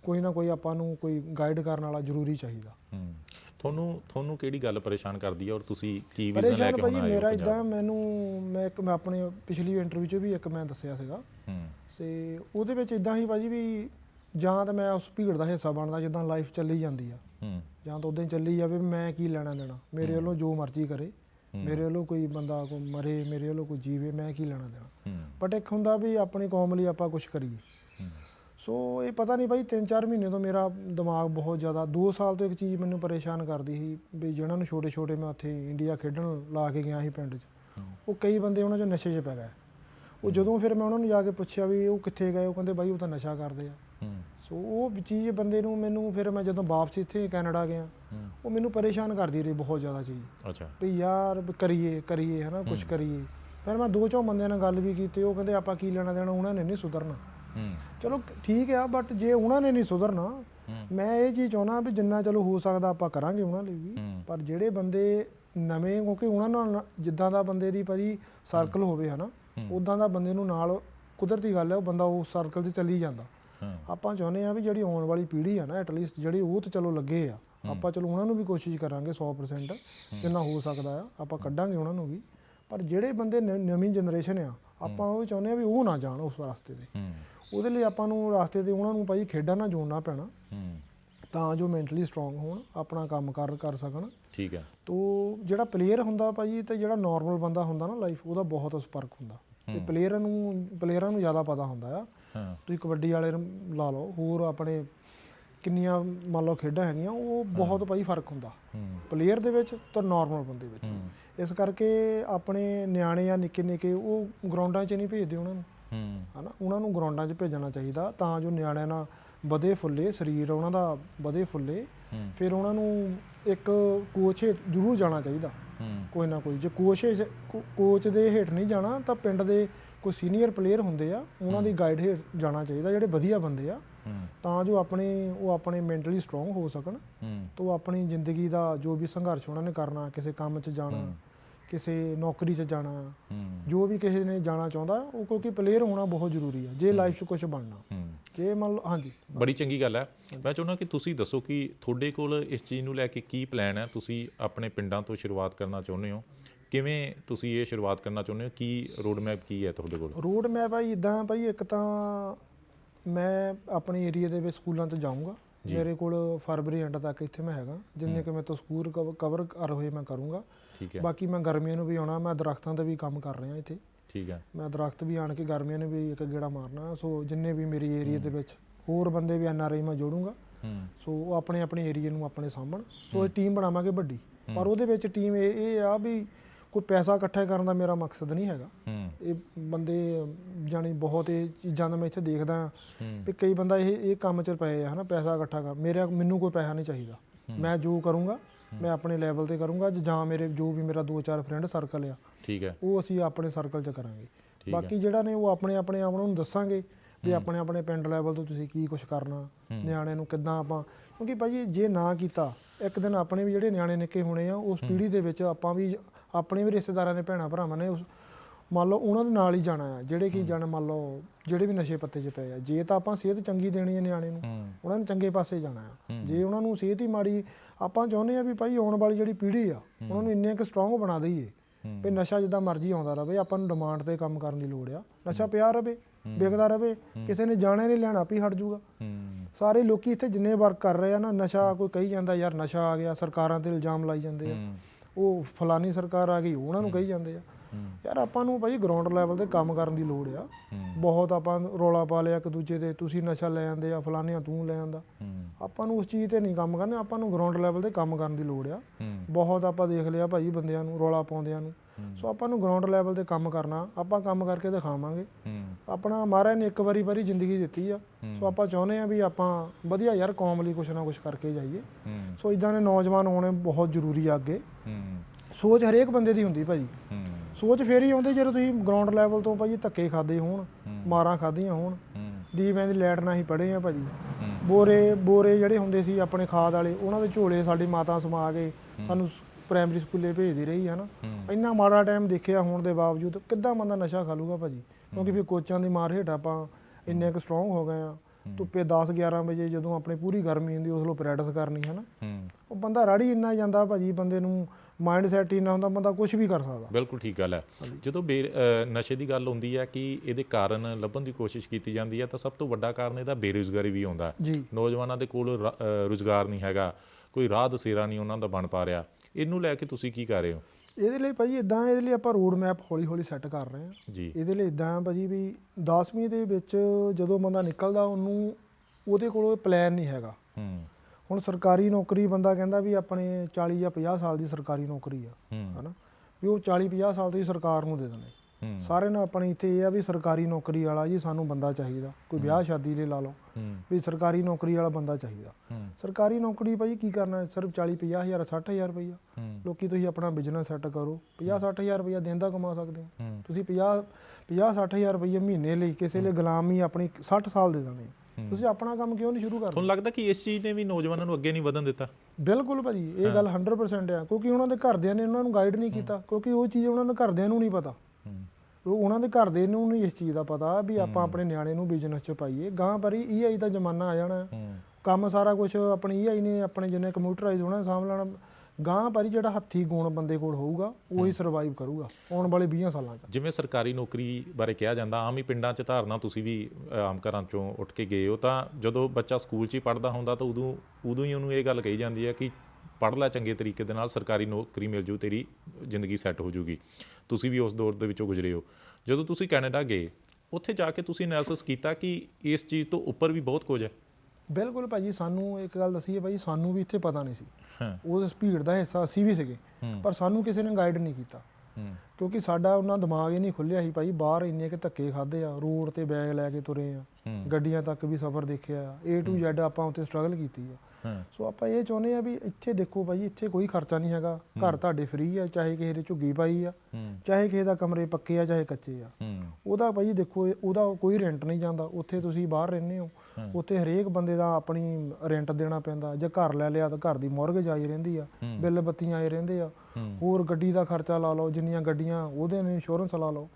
ਕੋਈ ਨਾ ਕੋਈ ਆਪਾਂ ਨੂੰ ਕੋਈ ਗਾਈਡ ਕਰਨ ਵਾਲਾ ਜ਼ਰੂਰੀ ਚਾਹੀਦਾ। ਹੂੰ। ਤੁਹਾਨੂੰ ਤੁਹਾਨੂੰ ਕਿਹੜੀ ਗੱਲ ਪਰੇਸ਼ਾਨ ਕਰਦੀ ਹੈ ਔਰ ਤੁਸੀਂ ਕੀ ਵਿਜ਼ਨ ਲੈ ਕੇ ਹੁਣ ਆਏ ਹੋ ਮੇਰਾ? ਇਦਾਂ ਮੈਨੂੰ ਮੈਂ ਇੱਕ ਮੈਂ ਆਪਣੇ ਪਿਛਲੀ ਇੰਟਰਵਿਊ 'ਚ ਵੀ ਇੱਕ ਮੈਂ ਦੱਸਿਆ ਸੀਗਾ। ਹੂੰ। ਤੇ ਉਹਦੇ ਵਿੱਚ ਇਦਾਂ ਹੀ ਭਾਜੀ ਵੀ ਜਾਂ ਤਾਂ ਮੈਂ ਉਸ ਭੀੜ ਦਾ ਹਿੱਸਾ ਬਣਦਾ ਜਿੱਦਾਂ ਲਾਈਫ ਚੱਲੀ ਜਾਂਦੀ ਆ। ਹੂੰ। ਜਾਂ ਤਾਂ ਉਦਾਂ ਹੀ ਚੱਲੀ ਜਾਵੇ ਮੈਂ ਕੀ ਲੈਣਾ ਦੇਣਾ? ਮੇਰੇ ਵੱਲੋਂ ਜੋ ਮਰਜ਼ੀ ਕਰੇ। ਮੇਰੇ ਵੱਲੋਂ ਕੋਈ ਬੰਦਾ ਕੋ ਮਰੇ ਮੇਰੇ ਵੱਲੋਂ ਕੋਈ ਜੀਵੇ ਮੈਂ ਕੀ ਲੈਣਾ ਦੇਣਾ? ਬਟ ਇੱਕ ਹੁੰਦਾ ਵੀ ਆਪਣੀ ਕੌਮ ਲਈ ਆਪਾਂ ਕੁਝ ਕਰੀਏ। ਸੋ ਇਹ ਪਤਾ ਨਹੀਂ ਭਾਈ 3-4 ਮਹੀਨੇ ਤੋਂ ਮੇਰਾ ਦਿਮਾਗ ਬਹੁਤ ਜ਼ਿਆਦਾ 2 ਸਾਲ ਤੋਂ ਇੱਕ ਚੀਜ਼ ਮੈਨੂੰ ਪਰੇਸ਼ਾਨ ਕਰਦੀ ਸੀ ਵੀ ਜਿਹਨਾਂ ਨੂੰ ਛੋਟੇ ਛੋਟੇ ਮੈਂ ਉੱਥੇ ਇੰਡੀਆ ਖੇਡਣ ਲਾ ਕੇ ਗਿਆ ਸੀ ਪਿੰਡ 'ਚ। ਉਹ ਕਈ ਬੰਦੇ ਉਹਨਾਂ 'ਚ ਨਸ਼ੇ 'ਚ ਪੈ ਗਏ। ਉਹ ਜਦੋਂ ਫਿਰ ਮੈਂ ਉਹਨਾਂ ਨੂੰ ਜਾ ਕੇ ਪੁੱਛਿਆ ਵੀ ਉਹ ਕਿੱਥੇ ਗਏ ਉਹ ਕਹਿੰਦੇ ਬਾਈ ਉਹ ਤਾਂ ਨਸ਼ਾ ਕਰਦੇ ਆ। ਹੂੰ। ਸੋ ਉਹ ਚੀਜ਼ ਬੰਦੇ ਨੂੰ ਮੈਨੂੰ ਫਿਰ ਮੈਂ ਜਦੋਂ ਵਾਪਸ ਇੱਥੇ ਕੈਨੇਡਾ ਗਿਆ ਉਹ ਮੈਨੂੰ ਪਰੇਸ਼ਾਨ ਕਰਦੀ ਰਹੀ ਬਹੁਤ ਜ਼ਿਆਦਾ ਚੀਜ਼। ਅੱਛਾ। ਵੀ ਯਾਰ ਕਰੀਏ ਕਰੀਏ ਹਨਾ ਕੁਝ ਕਰੀਏ। ਫਿਰ ਮੈਂ ਦੋ ਚੌ ਬੰਦਿਆਂ ਨਾਲ ਗੱਲ ਵੀ ਕੀਤੀ ਉਹ ਕਹਿੰਦੇ ਆਪਾਂ ਕੀ ਲੈਣਾ ਦੇਣਾ ਉਹਨਾਂ ਨੇ ਨਹੀਂ ਸੁਧਰਨਾ। ਹੂੰ। ਚਲੋ ਠੀਕ ਆ ਬਟ ਜੇ ਉਹਨਾਂ ਨੇ ਨਹੀਂ ਸੁਧਰਨਾ ਮੈਂ ਇਹ ਚੀਜ਼ ਚਾਹੁੰਦਾ ਵੀ ਜਿੰਨਾ ਚਲੋ ਹੋ ਸਕਦਾ ਆਪਾਂ ਕਰਾਂਗੇ ਉਹਨਾਂ ਲਈ ਵੀ ਪਰ ਜਿਹੜੇ ਬੰਦੇ ਨਵੇਂ ਕਿਉਂਕਿ ਉਹਨਾਂ ਨਾਲ ਜਿੱਦਾਂ ਦਾ ਬੰਦੇ ਦੀ ਭਾਜੀ ਸਰਕਲ ਹੋਵੇ ਹਨਾ ਉਦਾਂ ਦਾ ਬੰਦੇ ਨੂੰ ਨਾਲ ਕੁਦਰਤੀ ਗੱਲ ਹੈ ਉਹ ਬੰਦਾ ਉਸ ਸਰਕਲ 'ਚ ਚੱਲੀ ਜਾਂਦਾ। ਆਪਾਂ ਚਾਹੁੰਦੇ ਆ ਵੀ ਜਿਹੜੀ ਆਉਣ ਵਾਲੀ ਪੀੜ੍ਹੀ ਆ ਨਾ ਐਟਲੀਸਟ ਜਿਹੜੀ ਉਹ ਤੇ ਚਲੋ ਲੱਗੇ ਆ ਆਪਾਂ ਚਲੋ ਉਹਨਾਂ ਨੂੰ ਵੀ ਕੋਸ਼ਿਸ਼ ਕਰਾਂਗੇ 100% ਜਿੰਨਾ ਹੋ ਸਕਦਾ ਆ ਆਪਾਂ ਕੱਢਾਂਗੇ ਉਹਨਾਂ ਨੂੰ ਵੀ। ਪਰ ਜਿਹੜੇ ਬੰਦੇ ਨਵੀਂ ਜਨਰੇਸ਼ਨ ਆ ਆਪਾਂ ਉਹ ਚਾਹੁੰਦੇ ਆ ਵੀ ਉਹ ਨਾ ਜਾਣ ਉਸ ਰਸਤੇ ਤੇ। ਉਹਦੇ ਲਈ ਆਪਾਂ ਨੂੰ ਰਸਤੇ ਤੇ ਉਹਨਾਂ ਨੂੰ ਭਾਈ ਖੇਡਾਂ ਨਾਲ ਜੋੜਨਾ ਪੈਣਾ। ਤਾਂ ਜੋ ਮੈਂਟਲੀ ਸਟਰੋਂਗ ਹੋਣ ਆਪਣਾ ਕੰਮ ਕਰ ਕਰ ਸਕਣ। ਠੀਕ ਹੈ ਤੋ ਜਿਹੜਾ ਪਲੇਅਰ ਹੁੰਦਾ ਭਾਜੀ ਤੇ ਜਿਹੜਾ ਨਾਰਮਲ ਬੰਦਾ ਹੁੰਦਾ ਨਾ ਲਾਈਫ ਉਹਦਾ ਬਹੁਤ ਫ਼ਰਕ ਹੁੰਦਾ। ਤੇ ਪਲੇਅਰਾਂ ਨੂੰ ਪਲੇਅਰਾਂ ਨੂੰ ਜ਼ਿਆਦਾ ਪਤਾ ਹੁੰਦਾ ਆ। ਤੁਸੀਂ ਕਬੱਡੀ ਵਾਲੇ ਨੂੰ ਲਾ ਲਓ ਹੋਰ ਆਪਣੇ ਕਿੰਨੀਆਂ ਮੰਨ ਲਓ ਖੇਡਾਂ ਹੈਗੀਆਂ ਉਹ ਬਹੁਤ ਭਾਈ ਫ਼ਰਕ ਹੁੰਦਾ। ਪਲੇਅਰ ਦੇ ਵਿੱਚ ਤੇ ਨਾਰਮਲ ਬੰਦੇ ਵਿੱਚ। ਇਸ ਕਰਕੇ ਆਪਣੇ ਨਿਆਣੇ ਆ ਨਿੱਕੇ ਨਿੱਕੇ ਉਹ ਗਰਾਊਂਡਾਂ 'ਚ ਨਹੀਂ ਭੇਜਦੇ ਉਹਨਾਂ ਨੂੰ। ਹੂੰ। ਹਨਾ ਉਹਨਾਂ ਨੂੰ ਗਰਾਊਂਡਾਂ 'ਚ ਭੇਜਣਾ ਚਾਹੀਦਾ ਤਾਂ ਜੋ ਨਿਆਣਿਆਂ ਨਾਲ ਵਧੇ ਫੁੱਲੇ ਸਰੀਰ ਉਹਨਾਂ ਦਾ ਵਧੇ ਫੁੱਲੇ। ਫਿਰ ਉਹਨਾਂ ਨੂੰ ਇੱਕ ਕੋਚ ਜ਼ਰੂਰ ਜਾਣਾ ਚਾਹੀਦਾ। ਕੋਈ ਨਾ ਕੋਈ ਜੇ ਕੋਚ ਕੋਚ ਦੇ ਹੇਠ ਨਹੀਂ ਜਾਣਾ ਤਾਂ ਪਿੰਡ ਦੇ ਕੋਈ ਸੀਨੀਅਰ ਪਲੇਅਰ ਹੁੰਦੇ ਆ ਉਹਨਾਂ ਦੀ ਗਾਈਡ ਹੇਠ ਜਾਣਾ ਚਾਹੀਦਾ ਜਿਹੜੇ ਵਧੀਆ ਬੰਦੇ ਆ। ਤਾਂ ਜੋ ਆਪਣੇ ਉਹ ਆਪਣੇ ਮੈਂਟਲੀ ਸਟਰੋਂਗ ਹੋ ਸਕਣ। ਤੋਂ ਆਪਣੀ ਜ਼ਿੰਦਗੀ ਦਾ ਜੋ ਵੀ ਸੰਘਰਸ਼ ਉਹਨਾਂ ਨੇ ਕਰਨਾ ਕਿਸੇ ਕੰਮ 'ਚ ਜਾਣਾ ਕਿਸੇ ਨੌਕਰੀ 'ਚ ਜਾਣਾ ਜੋ ਵੀ ਕਿਸੇ ਨੇ ਜਾਣਾ ਚਾਹੁੰਦਾ ਉਹ ਕਿਉਂਕਿ ਪਲੇਅਰ ਹੋਣਾ ਬਹੁਤ ਜ਼ਰੂਰੀ ਆ ਜੇ ਲਾਈਫ 'ਚ ਕੁਝ ਬਣਨਾ। ਜੇ ਮੰਨ ਲਓ ਹਾਂਜੀ। ਬੜੀ ਚੰਗੀ ਗੱਲ ਹੈ ਮੈਂ ਚਾਹੁੰਦਾ ਕਿ ਤੁਸੀਂ ਦੱਸੋ ਕਿ ਤੁਹਾਡੇ ਕੋਲ ਇਸ ਚੀਜ਼ ਨੂੰ ਲੈ ਕੇ ਕੀ ਪਲਾਨ ਹੈ? ਤੁਸੀਂ ਆਪਣੇ ਪਿੰਡਾਂ ਤੋਂ ਸ਼ੁਰੂਆਤ ਕਰਨਾ ਚਾਹੁੰਦੇ ਹੋ? ਕਿਵੇਂ ਤੁਸੀਂ ਇਹ ਸ਼ੁਰੂਆਤ ਕਰਨਾ ਚਾਹੁੰਦੇ ਹੋ? ਕੀ ਰੋਡ ਮੈਪ ਕੀ ਹੈ ਤੁਹਾਡੇ ਕੋਲ? ਰੋਡ ਮੈਪ ਭਾਈ ਇਦਾਂ ਭਾਈ ਇੱਕ ਤਾਂ ਮੈਂ ਆਪਣੇ ਏਰੀਆ ਦੇ ਵਿੱਚ ਸਕੂਲਾਂ 'ਚ ਜਾਊਂਗਾ। ਮੇਰੇ ਕੋਲ ਫਰਵਰੀ ਐਂਡ ਤੱਕ ਇੱਥੇ ਮੈਂ ਹੈਗਾ। ਜਿੰਨੇ ਕਿ ਮੈਂ ਤੋਂ ਸਕੂਲ ਕਵਰ ਕਰ ਹੋਏ ਮੈਂ ਕਰੂੰਗਾ। ਠੀਕ ਹੈ। ਬਾਕੀ ਮੈਂ ਗਰਮੀਆਂ ਨੂੰ ਵੀ ਆਉਣਾ ਮੈਂ ਦਰਖਤਾਂ ਤੇ ਵੀ ਕੰਮ ਕਰ ਰਿਹਾ ਇੱਥੇ। ਠੀਕ ਹੈ। ਮੈਂ ਦਰਖਤ ਵੀ ਆਣ ਕੇ ਗਰਮੀਆਂ ਨੂੰ ਵੀ ਇੱਕ ਗੇੜਾ ਮਾਰਨਾ ਸੋ ਜਿੰਨੇ ਵੀ ਮੇਰੀ ਏਰੀਆ ਦੇ ਵਿੱਚ ਹੋਰ ਬੰਦੇ ਵੀ ਐਨ ਆਰ ਆਈ ਮੈਂ ਜੋੜੂੰਗਾ। ਹੂੰ। ਸੋ ਉਹ ਆਪਣੇ ਆਪਣੇ ਏਰੀਆ ਨੂੰ ਆਪਣੇ ਸਾਂਭਣ। ਸੋ ਇਹ ਟੀਮ ਬਣਾਵਾਂਗੇ ਵੱਡੀ। ਪਰ ਉਹਦੇ ਵਿੱਚ ਟੀਮ ਇਹ ਇਹ ਆ ਵੀ ਕੋਈ ਪੈਸਾ ਇਕੱਠਾ ਕਰਨ ਦਾ ਮੇਰਾ ਮਕਸਦ ਨਹੀਂ ਹੈਗਾ। ਹੂੰ। ਇਹ ਬੰਦੇ ਜਾਣੀ ਬਹੁਤ ਇਹ ਚੀਜ਼ਾਂ ਦਾ ਮੈਂ ਇੱਥੇ ਦੇਖਦਾ ਵੀ ਕਈ ਬੰਦਾ ਇਹ ਇਹ ਕੰਮ 'ਚ ਪਏ ਆ ਹਨਾ ਪੈਸਾ ਇਕੱਠਾ ਕਰ। ਮੇਰਾ ਮੈਨੂੰ ਕੋਈ ਪੈਸਾ ਨਹੀਂ ਚਾਹੀਦਾ। ਮੈਂ ਜੋ ਕਰੂੰਗਾ ਮੈਂ ਆਪਣੇ ਲੈਵਲ ਤੇ ਕਰੂੰਗਾ ਜਾਂ ਮੇਰੇ ਜੋ ਵੀ ਮੇਰਾ ਦੋ ਚਾਰ ਫਰੈਂਡ ਸਰਕਲ ਆ ਠੀਕ ਹੈ। ਉਹ ਅਸੀਂ ਆਪਣੇ ਸਰਕਲ 'ਚ ਕਰਾਂਗੇ। ਬਾਕੀ ਜਿਹੜਾ ਨੇ ਉਹ ਆਪਣੇ ਆਪਣੇ ਆਪ ਨੂੰ ਦੱਸਾਂਗੇ ਵੀ ਆਪਣੇ ਆਪਣੇ ਪਿੰਡ ਲੈਵਲ ਤੋਂ ਤੁਸੀਂ ਕੀ ਕੁਝ ਕਰਨਾ ਨਿਆਣਿਆਂ ਨੂੰ ਕਿੱਦਾਂ ਆਪਾਂ ਕਿਉਂਕਿ ਭਾਜੀ ਜੇ ਨਾ ਕੀਤਾ ਇੱਕ ਦਿਨ ਆਪਣੇ ਵੀ ਜਿਹੜੇ ਨਿਆਣੇ ਨਿੱਕੇ ਹੋਣੇ ਆ ਉਸ ਪੀੜ੍ਹੀ ਦੇ ਵਿੱਚ ਆਪਾਂ ਵੀ ਆਪਣੇ ਵੀ ਰਿਸ਼ਤੇਦਾਰਾਂ ਦੇ ਭੈਣਾਂ ਭਰਾਵਾਂ ਨੇ ਉਸ ਮੰਨ ਲਓ ਉਹਨਾਂ ਦੇ ਨਾਲ ਹੀ ਜਾਣਾ ਆ ਜਿਹੜੇ ਕੀ ਜਾਣ ਮੰਨ ਲਓ ਜਿਹੜੇ ਵੀ ਨਸ਼ੇ ਪੱਤੇ 'ਚ ਪਏ ਆ ਜੇ ਤਾਂ ਆਪਾਂ ਸਿਹਤ ਚੰਗੀ ਦੇਣੀ ਹੈ ਨਿਆਣੇ ਨੂੰ ਉਹਨਾਂ ਨੂੰ ਚੰਗੇ ਪਾਸੇ ਜਾਣਾ ਆ। ਜੇ ਉਹਨਾਂ ਨੂੰ ਸਿਹਤ ਹੀ ਮਾੜੀ ਆਪਾਂ ਚਾਹੁੰਦੇ ਆ ਵੀ ਭਾਈ ਆਉਣ ਵਾਲੀ ਜਿਹੜੀ ਪੀੜ੍ਹੀ ਆ ਉਹਨਾਂ ਨੂੰ ਇੰਨੇ ਕੁ ਸਟਰੋਂਗ ਬਣਾ ਦਈਏ। ਵੀ ਨਸ਼ਾ ਜਿੱਦਾਂ ਮਰਜ਼ੀ ਆਉਂਦਾ ਰਵੇ ਆਪਾਂ ਨੂੰ ਡਿਮਾਂਡ ਤੇ ਕੰਮ ਕਰਨ ਦੀ ਲੋੜ ਆ। ਨਸ਼ਾ ਪਿਆ ਰਵੇ ਵਿਕਦਾ ਰਵੇ ਕਿਸੇ ਨੇ ਜਾਣੇ ਨਹੀਂ ਲੈਣਾ ਵੀ ਹਟ ਜਾਊਗਾ ਸਾਰੇ ਲੋਕੀ ਇੱਥੇ ਜਿੰਨੇ ਵਰਕ ਕਰ ਰਹੇ ਆ ਨਾ ਨਸ਼ਾ ਕੋਈ ਕਹੀ ਜਾਂਦਾ ਯਾਰ ਨਸ਼ਾ ਆ ਗਿਆ ਸਰਕਾਰਾਂ ਤੇ ਇਲਜ਼ਾਮ ਲਾਈ ਜਾਂਦੇ ਆ। ਉਹ ਫਲਾਨੀ ਸਰਕਾਰ ਆ ਗਈ ਉਹਨਾਂ ਨੂੰ ਕਹੀ ਜਾਂਦੇ ਆ। ਯਾਰ ਆਪਾਂ ਨੂੰ ਭਾਈ ਗਰਾਊਂਡ ਲੈਵਲ ਤੇ ਕੰਮ ਕਰਨ ਦੀ ਲੋੜ ਆ। ਬਹੁਤ ਆਪਾਂ ਰੋਲਾ ਪਾ ਲਿਆ ਇੱਕ ਦੂਜੇ ਤੇ ਤੁਸੀਂ ਨਸ਼ਾ ਲੈ ਜਾਂਦੇ ਆ ਫਲਾਨੀਆਂ ਤੂੰ ਲੈ ਜਾਂਦਾ। ਹੂੰ। ਆਪਾਂ ਨੂੰ ਉਸ ਚੀਜ਼ ਤੇ ਨਹੀਂ ਕੰਮ ਕਰਨਾ ਆਪਾਂ ਨੂੰ ਗਰਾਊਂਡ ਲੈਵਲ ਤੇ ਕੰਮ ਕਰਨ ਦੀ ਲੋੜ ਆ। ਬਹੁਤ ਆਪਾਂ ਦੇਖ ਲਿਆ ਭਾਈ ਬੰਦਿਆਂ ਨੂੰ ਰੋਲਾ ਪਾਉਂਦਿਆਂ ਨੂੰ। ਸੋ ਆਪਾਂ ਨੂੰ ਗਰਾਊਂਡ ਲੈਵਲ ਤੇ ਕੰਮ ਕਰਨਾ ਆਪਾਂ ਕੰਮ ਕਰਕੇ ਦਿਖਾਵਾਂਗੇ। ਆਪਣਾ ਮਹਾਰਾਜ ਨੇ ਇੱਕ ਵਾਰੀ ਵਾਰੀ ਜ਼ਿੰਦਗੀ ਦਿੱਤੀ ਆ। ਸੋ ਆਪਾਂ ਚਾਹੁੰਦੇ ਆ ਵੀ ਆਪਾਂ ਵਧੀਆ ਯਾਰ ਕੌਮ ਲਈ ਕੁਛ ਨਾ ਕੁਛ ਕਰਕੇ ਜਾਈਏ। ਸੋ ਇਦਾਂ ਦੇ ਨੌਜਵਾਨ ਹੋਣੇ ਬਹੁਤ ਜ਼ਰੂਰੀ ਆ ਅੱਗੇ। ਸੋਚ ਹਰੇਕ ਬੰਦੇ ਦੀ ਹੁੰਦੀ ਭਾਜੀ। ਸੋਚ ਫੇਰ ਹੀ ਆਉਂਦੀ ਜਦੋਂ ਤੁਸੀਂ ਗਰਾਊਂਡ ਲੈਵਲ ਤੋਂ ਭਾਜੀ ਧੱਕੇ ਖਾਦੇ ਹੋਣ ਮਾਰਾਂ ਖਾਧੀਆਂ ਹੋਣ। ਦੀਵਿਆਂ ਦੀ ਲੈਟ ਨਾਲ ਹੀ ਪੜੇ ਆ ਭਾਜੀ। ਬੋਰੇ ਬੋਰੇ ਜਿਹੜੇ ਹੁੰਦੇ ਸੀ ਆਪਣੇ ਖਾਦ ਵਾਲੇ ਉਹਨਾਂ ਦੇ ਝੋਲੇ ਸਾਡੀ ਮਾਤਾ ਸਮਾ ਕੇ ਸਾਨੂੰ ਪ੍ਰਾਇਮਰੀ ਸਕੂਲੇ ਭੇਜਦੀ ਰਹੀ ਹੈ ਨਾ। ਹੂੰ। ਇੰਨਾ ਮਾੜਾ ਟਾਈਮ ਦੇਖਿਆ ਹੋਣ ਦੇ ਬਾਵਜੂਦ ਕਿੱਦਾਂ ਬੰਦਾ ਨਸ਼ਾ ਖਾ ਲੂਗਾ ਭਾਜੀ? ਕਿਉਂਕਿ ਫਿਰ ਕੋਚਾਂ ਦੀ ਮਾਰ ਹੇਠ ਆਪਾਂ ਇੰਨੇ ਕੁ ਸਟਰੋਂਗ ਹੋ ਗਏ ਆ। ਧੁੱਪੇ 10 11 ਵਜੇ ਜਦੋਂ ਆਪਣੀ ਪੂਰੀ ਗਰਮੀ ਹੁੰਦੀ ਉਸ ਵੇਲੇ ਪ੍ਰੈਕਟਿਸ ਕਰਨੀ ਹੈ ਨਾ। ਹੂੰ। ਉਹ ਬੰਦਾ ਰੜੀ ਇੰਨਾ ਜਾਂਦਾ ਭਾਜੀ ਬੰਦੇ ਨੂੰ ਮਾਈਂਡ ਸੈਟ ਇੰਨਾ ਹੁੰਦਾ ਬੰਦਾ ਕੁਝ ਵੀ ਕਰ ਸਕਦਾ। ਬਿਲਕੁਲ ਠੀਕ ਗੱਲ ਹੈ। ਜਦੋਂ ਬੇ ਨਸ਼ੇ ਦੀ ਗੱਲ ਹੁੰਦੀ ਹੈ ਕਿ ਇਹਦੇ ਕਾਰਨ ਲੱਭਣ ਦੀ ਕੋਸ਼ਿਸ਼ ਕੀਤੀ ਜਾਂਦੀ ਹੈ ਤਾਂ ਸਭ ਤੋਂ ਵੱਡਾ ਕਾਰਨ ਇਹਦਾ ਬੇਰੁਜ਼ਗਾਰੀ ਵੀ ਆਉਂਦਾ ਹੈ। ਜੀ। ਨੌਜਵਾਨਾਂ ਦੇ ਕੋਲ ਰੁਜ਼ਗਾਰ ਨਹੀਂ ਹੈਗਾ ਕੋਈ ਰਾਹ ਦਸੇਰਾ ਨਹੀਂ ਉਹਨਾਂ ਦਾ ਬਣ ਪਾ ਰਿਹਾ। ਇਹਨੂੰ ਲੈ ਕੇ ਤੁਸੀਂ ਕੀ ਕਰ ਰਹੇ ਹੋ? ਇਹਦੇ ਲਈ ਭਾਜੀ ਇਦਾਂ ਇਹਦੇ ਲਈ ਆਪਾਂ ਰੋਡ ਮੈਪ ਹੌਲੀ ਹੌਲੀ ਸੈੱਟ ਕਰ ਰਹੇ ਹਾਂ। ਜੀ। ਇਹਦੇ ਲਈ ਇਦਾਂ ਭਾਜੀ ਵੀ 10ਵੀਂ ਦੇ ਵਿੱਚ ਜਦੋਂ ਬੰਦਾ ਨਿਕਲਦਾ ਉਹਨੂੰ ਉਹਦੇ ਕੋਲ ਪਲਾਨ ਨਹੀਂ ਹੈਗਾ। ਹੂੰ। ਹੁਣ ਸਰਕਾਰੀ ਨੌਕਰੀ ਬੰਦਾ ਕਹਿੰਦਾ ਵੀ ਆਪਣੇ 40 ਜਾਂ 50 ਸਾਲ ਦੀ ਸਰਕਾਰੀ ਨੌਕਰੀ ਆ ਹਨਾ? ਵੀ ਉਹ 40 50 ਸਾਲ ਤੋਂ ਹੀ ਸਰਕਾਰ ਨੂੰ ਦੇ ਦਿੰਦੇ। ਸਾਰੇ ਨੂੰ ਆਪਣੀ ਇੱਥੇ ਇਹ ਆ ਵੀ ਸਰਕਾਰੀ ਨੌਕਰੀ ਵਾਲਾ ਜੀ ਸਾਨੂੰ ਬੰਦਾ ਚਾਹੀਦਾ। ਕੋਈ ਵਿਆਹ ਸ਼ਾਦੀ ਲਈ ਲਾ ਲਓ। ਵੀ ਸਰਕਾਰੀ ਨੌਕਰੀ ਵਾਲਾ ਬੰਦਾ ਚਾਹੀਦਾ। ਸਰਕਾਰੀ ਨੌਕਰੀ ਭਾਜੀ ਕੀ ਕਰਨਾ? ਸਿਰਫ 40 50 ਹਜ਼ਾਰ 60 ਹਜ਼ਾਰ ਰੁਪਈਆ। ਹੂੰ। ਲੋਕੀ ਤੁਸੀਂ ਆਪਣਾ ਬਿਜ਼ਨਸ ਸੈੱਟ ਕਰੋ। 50 60 ਹਜ਼ਾਰ ਰੁਪਈਆ ਦਿਨ ਦਾ ਕਮਾ ਸਕਦੇ ਹੋ। ਤੁਸੀਂ 50 50 60 ਹਜ਼ਾਰ ਰੁਪਈਆ ਮਹੀਨੇ ਲਈ ਕਿਸੇ ਲਈ ਗੁਲਾਮੀ ਆਪਣੀ 60 ਸਾਲ ਦੇ ਹੂੰ। ਤੁਸੀਂ ਆਪਣਾ ਕੰਮ ਕਿਉਂ ਨਹੀਂ ਸ਼ੁਰੂ ਕਰਦੇ? ਤੁਹਾਨੂੰ ਲੱਗਦਾ ਕਿ ਇਸ ਚੀਜ਼ ਨੇ ਵੀ ਨੌਜਵਾਨਾਂ ਨੂੰ ਅੱਗੇ ਨਹੀਂ ਵਧਣ ਦਿੱਤਾ? ਬਿਲਕੁਲ ਭਾਜੀ ਇਹ ਗੱਲ 100% ਆ। ਕਿਉਂਕਿ ਉਹਨਾਂ ਦੇ ਘਰਦਿਆਂ ਨੇ ਉਹਨਾਂ ਨੂੰ ਗਾਈਡ ਨਹੀਂ ਕੀਤਾ। ਕਿਉਂਕਿ ਉਹ ਚੀਜ਼ ਉਹਨਾਂ ਦੇ ਘਰਦਿਆਂ ਨੂੰ ਨਹੀਂ ਪਤਾ। ਉਹ ਉਹਨਾਂ ਦੇ ਘਰ ਦੇ ਨੂੰ ਨਹੀਂ ਇਸ ਚੀਜ਼ ਦਾ ਪਤਾ ਵੀ ਆਪਾਂ ਆਪਣੇ ਨਿਆਣੇ ਨੂੰ ਬਿਜ਼ਨਸ 'ਚ ਪਾਈਏ। ਗਾਂ ਪਰ ਈਆਈ ਦਾ ਜ਼ਮਾਨਾ ਆ ਜਾਣਾ। ਕੰਮ ਸਾਰਾ ਕੁਝ ਆਪਣੀ ਈਆਈ ਨੇ ਆਪਣੇ ਜਿੰਨੇ ਕੰਪਿਊਟਰਾਈਜ਼ ਹੋਣਾ ਸਾਂਭ ਲੈਣਾ। ਗਾਂ ਪਰ ਜਿਹੜਾ ਹੱਥੀ ਗੁਣ ਬੰਦੇ ਕੋਲ ਹੋਊਗਾ ਉਹੀ ਸਰਵਾਈਵ ਕਰੂਗਾ ਆਉਣ ਵਾਲੇ 20 ਸਾਲਾਂ 'ਚ। ਜਿਵੇਂ ਸਰਕਾਰੀ ਨੌਕਰੀ ਬਾਰੇ ਕਿਹਾ ਜਾਂਦਾ ਆਮ ਹੀ ਪਿੰਡਾਂ 'ਚ ਧਾਰਨਾ ਤੁਸੀਂ ਵੀ ਆਮ ਘਰਾਂ 'ਚੋਂ ਉੱਠ ਕੇ ਗਏ ਹੋ ਤਾਂ ਜਦੋਂ ਬੱਚਾ ਸਕੂਲ 'ਚ ਹੀ ਪੜ੍ਹਦਾ ਹੁੰਦਾ ਤਾਂ ਉਦੋਂ ਉਦੋਂ ਹੀ ਉਹਨੂੰ ਇਹ ਗੱਲ ਕਹੀ ਜਾਂਦੀ ਹੈ ਕਿ ਪੜ੍ਹ ਲੈ ਚੰਗੇ ਤਰੀਕੇ ਦੇ ਨਾਲ ਸਰਕਾਰੀ ਨੌਕਰੀ ਮਿਲ ਜੂ ਤੇਰੀ ਜ਼ਿੰਦਗੀ ਸੈੱਟ ਹੋ ਜੂਗੀ। ਤੁਸੀਂ ਵੀ ਉਸ ਦੌਰ ਦੇ ਵਿੱਚੋਂ ਗੁਜ਼ਰੇ ਹੋ। ਜਦੋਂ ਤੁਸੀਂ ਕੈਨੇਡਾ ਗਏ ਉੱਥੇ ਜਾ ਕੇ ਤੁਸੀਂ ਐਨਾਲਿਸਿਸ ਕੀਤਾ ਕਿ ਇਸ ਚੀਜ਼ ਤੋਂ ਉੱਪਰ ਵੀ ਬਹੁਤ ਕੁਝ ਹੈ? ਬਿਲਕੁਲ ਭਾਜੀ ਸਾਨੂੰ ਇੱਕ ਗੱਲ ਦੱਸੀਏ ਭਾਜੀ ਸਾਨੂੰ ਵੀ ਇੱਥੇ ਪਤਾ ਨਹੀਂ ਸੀ। ਉਸ ਸਪੀਡ ਦਾ ਹਿੱਸਾ ਅਸੀਂ ਵੀ ਸੀਗੇ ਪਰ ਸਾਨੂੰ ਕਿਸੇ ਨੇ ਗਾਈਡ ਨਹੀਂ ਕੀਤਾ। ਕਿਉਂਕਿ ਸਾਡਾ ਉਹਨਾਂ ਦਿਮਾਗ ਹੀ ਨਹੀਂ ਖੁੱਲਿਆ ਸੀ ਭਾਈ ਬਾਹਰ ਇੰਨੇ ਕਿ ਧੱਕੇ ਖਾਦੇ ਆ ਰੋਡ ਤੇ ਬੈਗ ਲੈ ਕੇ ਤੁਰੇ ਆ ਗੱਡੀਆਂ ਤੱਕ ਵੀ ਸਫ਼ਰ ਦੇਖਿਆ A to Z ਆਪਾਂ ਉੱਥੇ ਸਟਰਗਲ ਕੀਤੀ ਆ। ਸੋ ਆਪਾਂ ਇਹ ਚਾਹੁੰਦੇ ਆ ਵੀ ਇੱਥੇ ਦੇਖੋ ਭਾਈ ਇੱਥੇ ਕੋਈ ਖਰਚਾ ਨਹੀਂ ਹੈਗਾ। ਘਰ ਤੁਹਾਡੇ ਫ੍ਰੀ ਆ ਚਾਹੇ ਕਿਸੇ ਦੇ ਝੁੱਗੀ ਪਾਈ ਆ ਚਾਹੇ ਕਿਸੇ ਦਾ ਕਮਰੇ ਪੱਕੇ ਆ ਚਾਹੇ ਕੱਚੇ ਆ। ਉਹਦਾ ਭਾਈ ਦੇਖੋ ਉਹਦਾ ਕੋਈ ਰੈਂਟ ਨਹੀਂ ਜਾਂਦਾ। ਉੱਥੇ ਤੁਸੀਂ ਬਾਹਰ ਰਹਿੰਦੇ ਹੋ। ਉੱਥੇ ਹਰੇਕ ਬੰਦੇ ਦਾ ਆਪਣੀ ਰੈਂਟ ਦੇਣਾ ਪੈਂਦਾ। ਜੇ ਘਰ ਲੈ ਲਿਆ ਤਾਂ ਘਰ ਦੀ ਮੌਰਗੇਜ ਆਈ ਰਹਿੰਦੀ ਆ। ਬਿੱਲ ਬੱਤੀਆਂ ਆਏ ਰਹਿੰਦੇ ਆ। ਹੋਰ ਗੱਡੀ ਦਾ ਖਰਚਾ ਲਾ ਲਓ ਜਿੰਨੀਆਂ ਗੱਡੀਆਂ ਉਹਦੇ ਨੇ ਇੰਸ਼ੋਰੈਂਸ ਲਾ ਲਓ।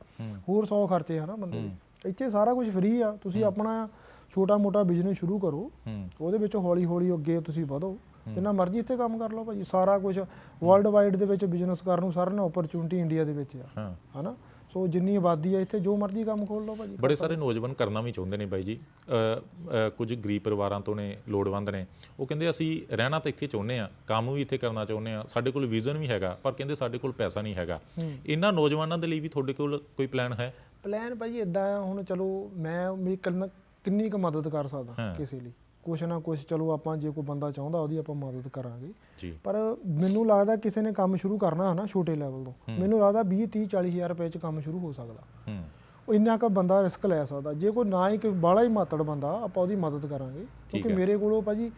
ਹੋਰ 100 ਖਰਚੇ ਹਨਾ ਬੰਦੇ ਦੇ। ਇੱਥੇ ਸਾਰਾ ਕੁਝ ਫ੍ਰੀ ਆ। ਤੁਸੀਂ ਆਪਣਾ ਛੋਟਾ ਮੋਟਾ ਬਿਜ਼ਨਸ ਸ਼ੁਰੂ ਕਰੋ ਉਹਦੇ ਵਿੱਚ ਹੌਲੀ ਹੌਲੀ ਅੱਗੇ ਤੁਸੀਂ ਵਧੋ। ਜਿੰਨਾ ਮਰਜ਼ੀ ਇੱਥੇ ਕੰਮ ਕਰ ਲਓ ਭਾਜੀ ਸਾਰਾ ਕੁਝ ਵਰਲਡ ਵਾਈਡ ਦੇ ਵਿੱਚ ਬਿਜ਼ਨਸ ਕਰਨ ਨੂੰ ਸਾਰਿਆਂ ਨੂੰ ਓਪਰਚੁਨਿਟੀ ਇੰਡੀਆ ਦੇ ਵਿੱਚ ਆ। ਹਾਂ। ਹਨਾ? ਸੋ ਜਿੰਨੀ ਆਬਾਦੀ ਆ ਇੱਥੇ ਜੋ ਮਰਜ਼ੀ ਕੰਮ ਖੋਲ ਲਓ ਭਾਜੀ। ਬੜੇ ਸਾਰੇ ਨੌਜਵਾਨ ਕਰਨਾ ਵੀ ਚਾਹੁੰਦੇ ਨੇ ਬਾਈ ਜੀ। ਕੁਝ ਗਰੀਬ ਪਰਿਵਾਰਾਂ ਤੋਂ ਨੇ ਲੋੜਵੰਦ ਨੇ। ਉਹ ਕਹਿੰਦੇ ਅਸੀਂ ਰਹਿਣਾ ਤਾਂ ਇੱਥੇ ਚਾਹੁੰਦੇ ਆ ਕੰਮ ਵੀ ਇੱਥੇ ਕਰਨਾ ਚਾਹੁੰਦੇ ਆ ਸਾਡੇ ਕੋਲ ਵਿਜ਼ਨ ਵੀ ਹੈਗਾ ਪਰ ਕਹਿੰਦੇ ਸਾਡੇ ਕੋਲ ਪੈਸਾ ਨਹੀਂ ਹੈਗਾ। ਇਹਨਾਂ ਨੌਜਵਾਨਾਂ ਦੇ ਲਈ ਵੀ ਤੁਹਾਡੇ ਕੋਲ ਕੋਈ ਪਲਾਨ ਹੈ? ਪਲਾਨ ਭਾਜੀ ਇਦਾਂ ਹੁਣ ਚਲੋ ਮੈਂ ਮੇਰੀ ਕਿੰਨ- ਕੁ ਮਦਦ ਕਰ ਸਕਦਾ। ਕਿਸੇ ਲਈ? ਕੁਛ ਨਾ ਕੁਛ ਚਲੋ ਆਪਾਂ ਜੇ ਕੋਈ ਬੰਦਾ ਚਾਹੁੰਦਾ ਉਹਦੀ ਆਪਾਂ ਮਦਦ ਕਰਾਂਗੇ। ਪਰ ਮੈਨੂੰ ਲੱਗਦਾ ਕਿਸੇ ਨੇ ਕੰਮ ਸ਼ੁਰੂ ਕਰਨਾ ਹੈ ਨਾ ਛੋਟੇ ਲੈਵਲ ਤੋਂ ਮੈਨੂੰ ਲੱਗਦਾ 20 30 40 ਹਜ਼ਾਰ ਰੁਪਏ ਚ ਕੰਮ ਸ਼ੁਰੂ ਹੋ ਸਕਦਾ। ਉਹ ਇੰਨਾ ਕੁ ਬੰਦਾ ਰਿਸਕ ਲੈ ਸਕਦਾ। ਜੇ ਕੋਈ ਨਾ ਹੀ ਕੋਈ ਬਾਹਲਾ ਹੀ ਮਾਤੜ ਬੰਦਾ ਆਪਾਂ ਉਹਦੀ ਮਦਦ ਕਰਾਂਗੇ। ਕਿਉਂਕਿ। ਮੇਰੇ ਕੋਲੋਂ ਭਾਜੀ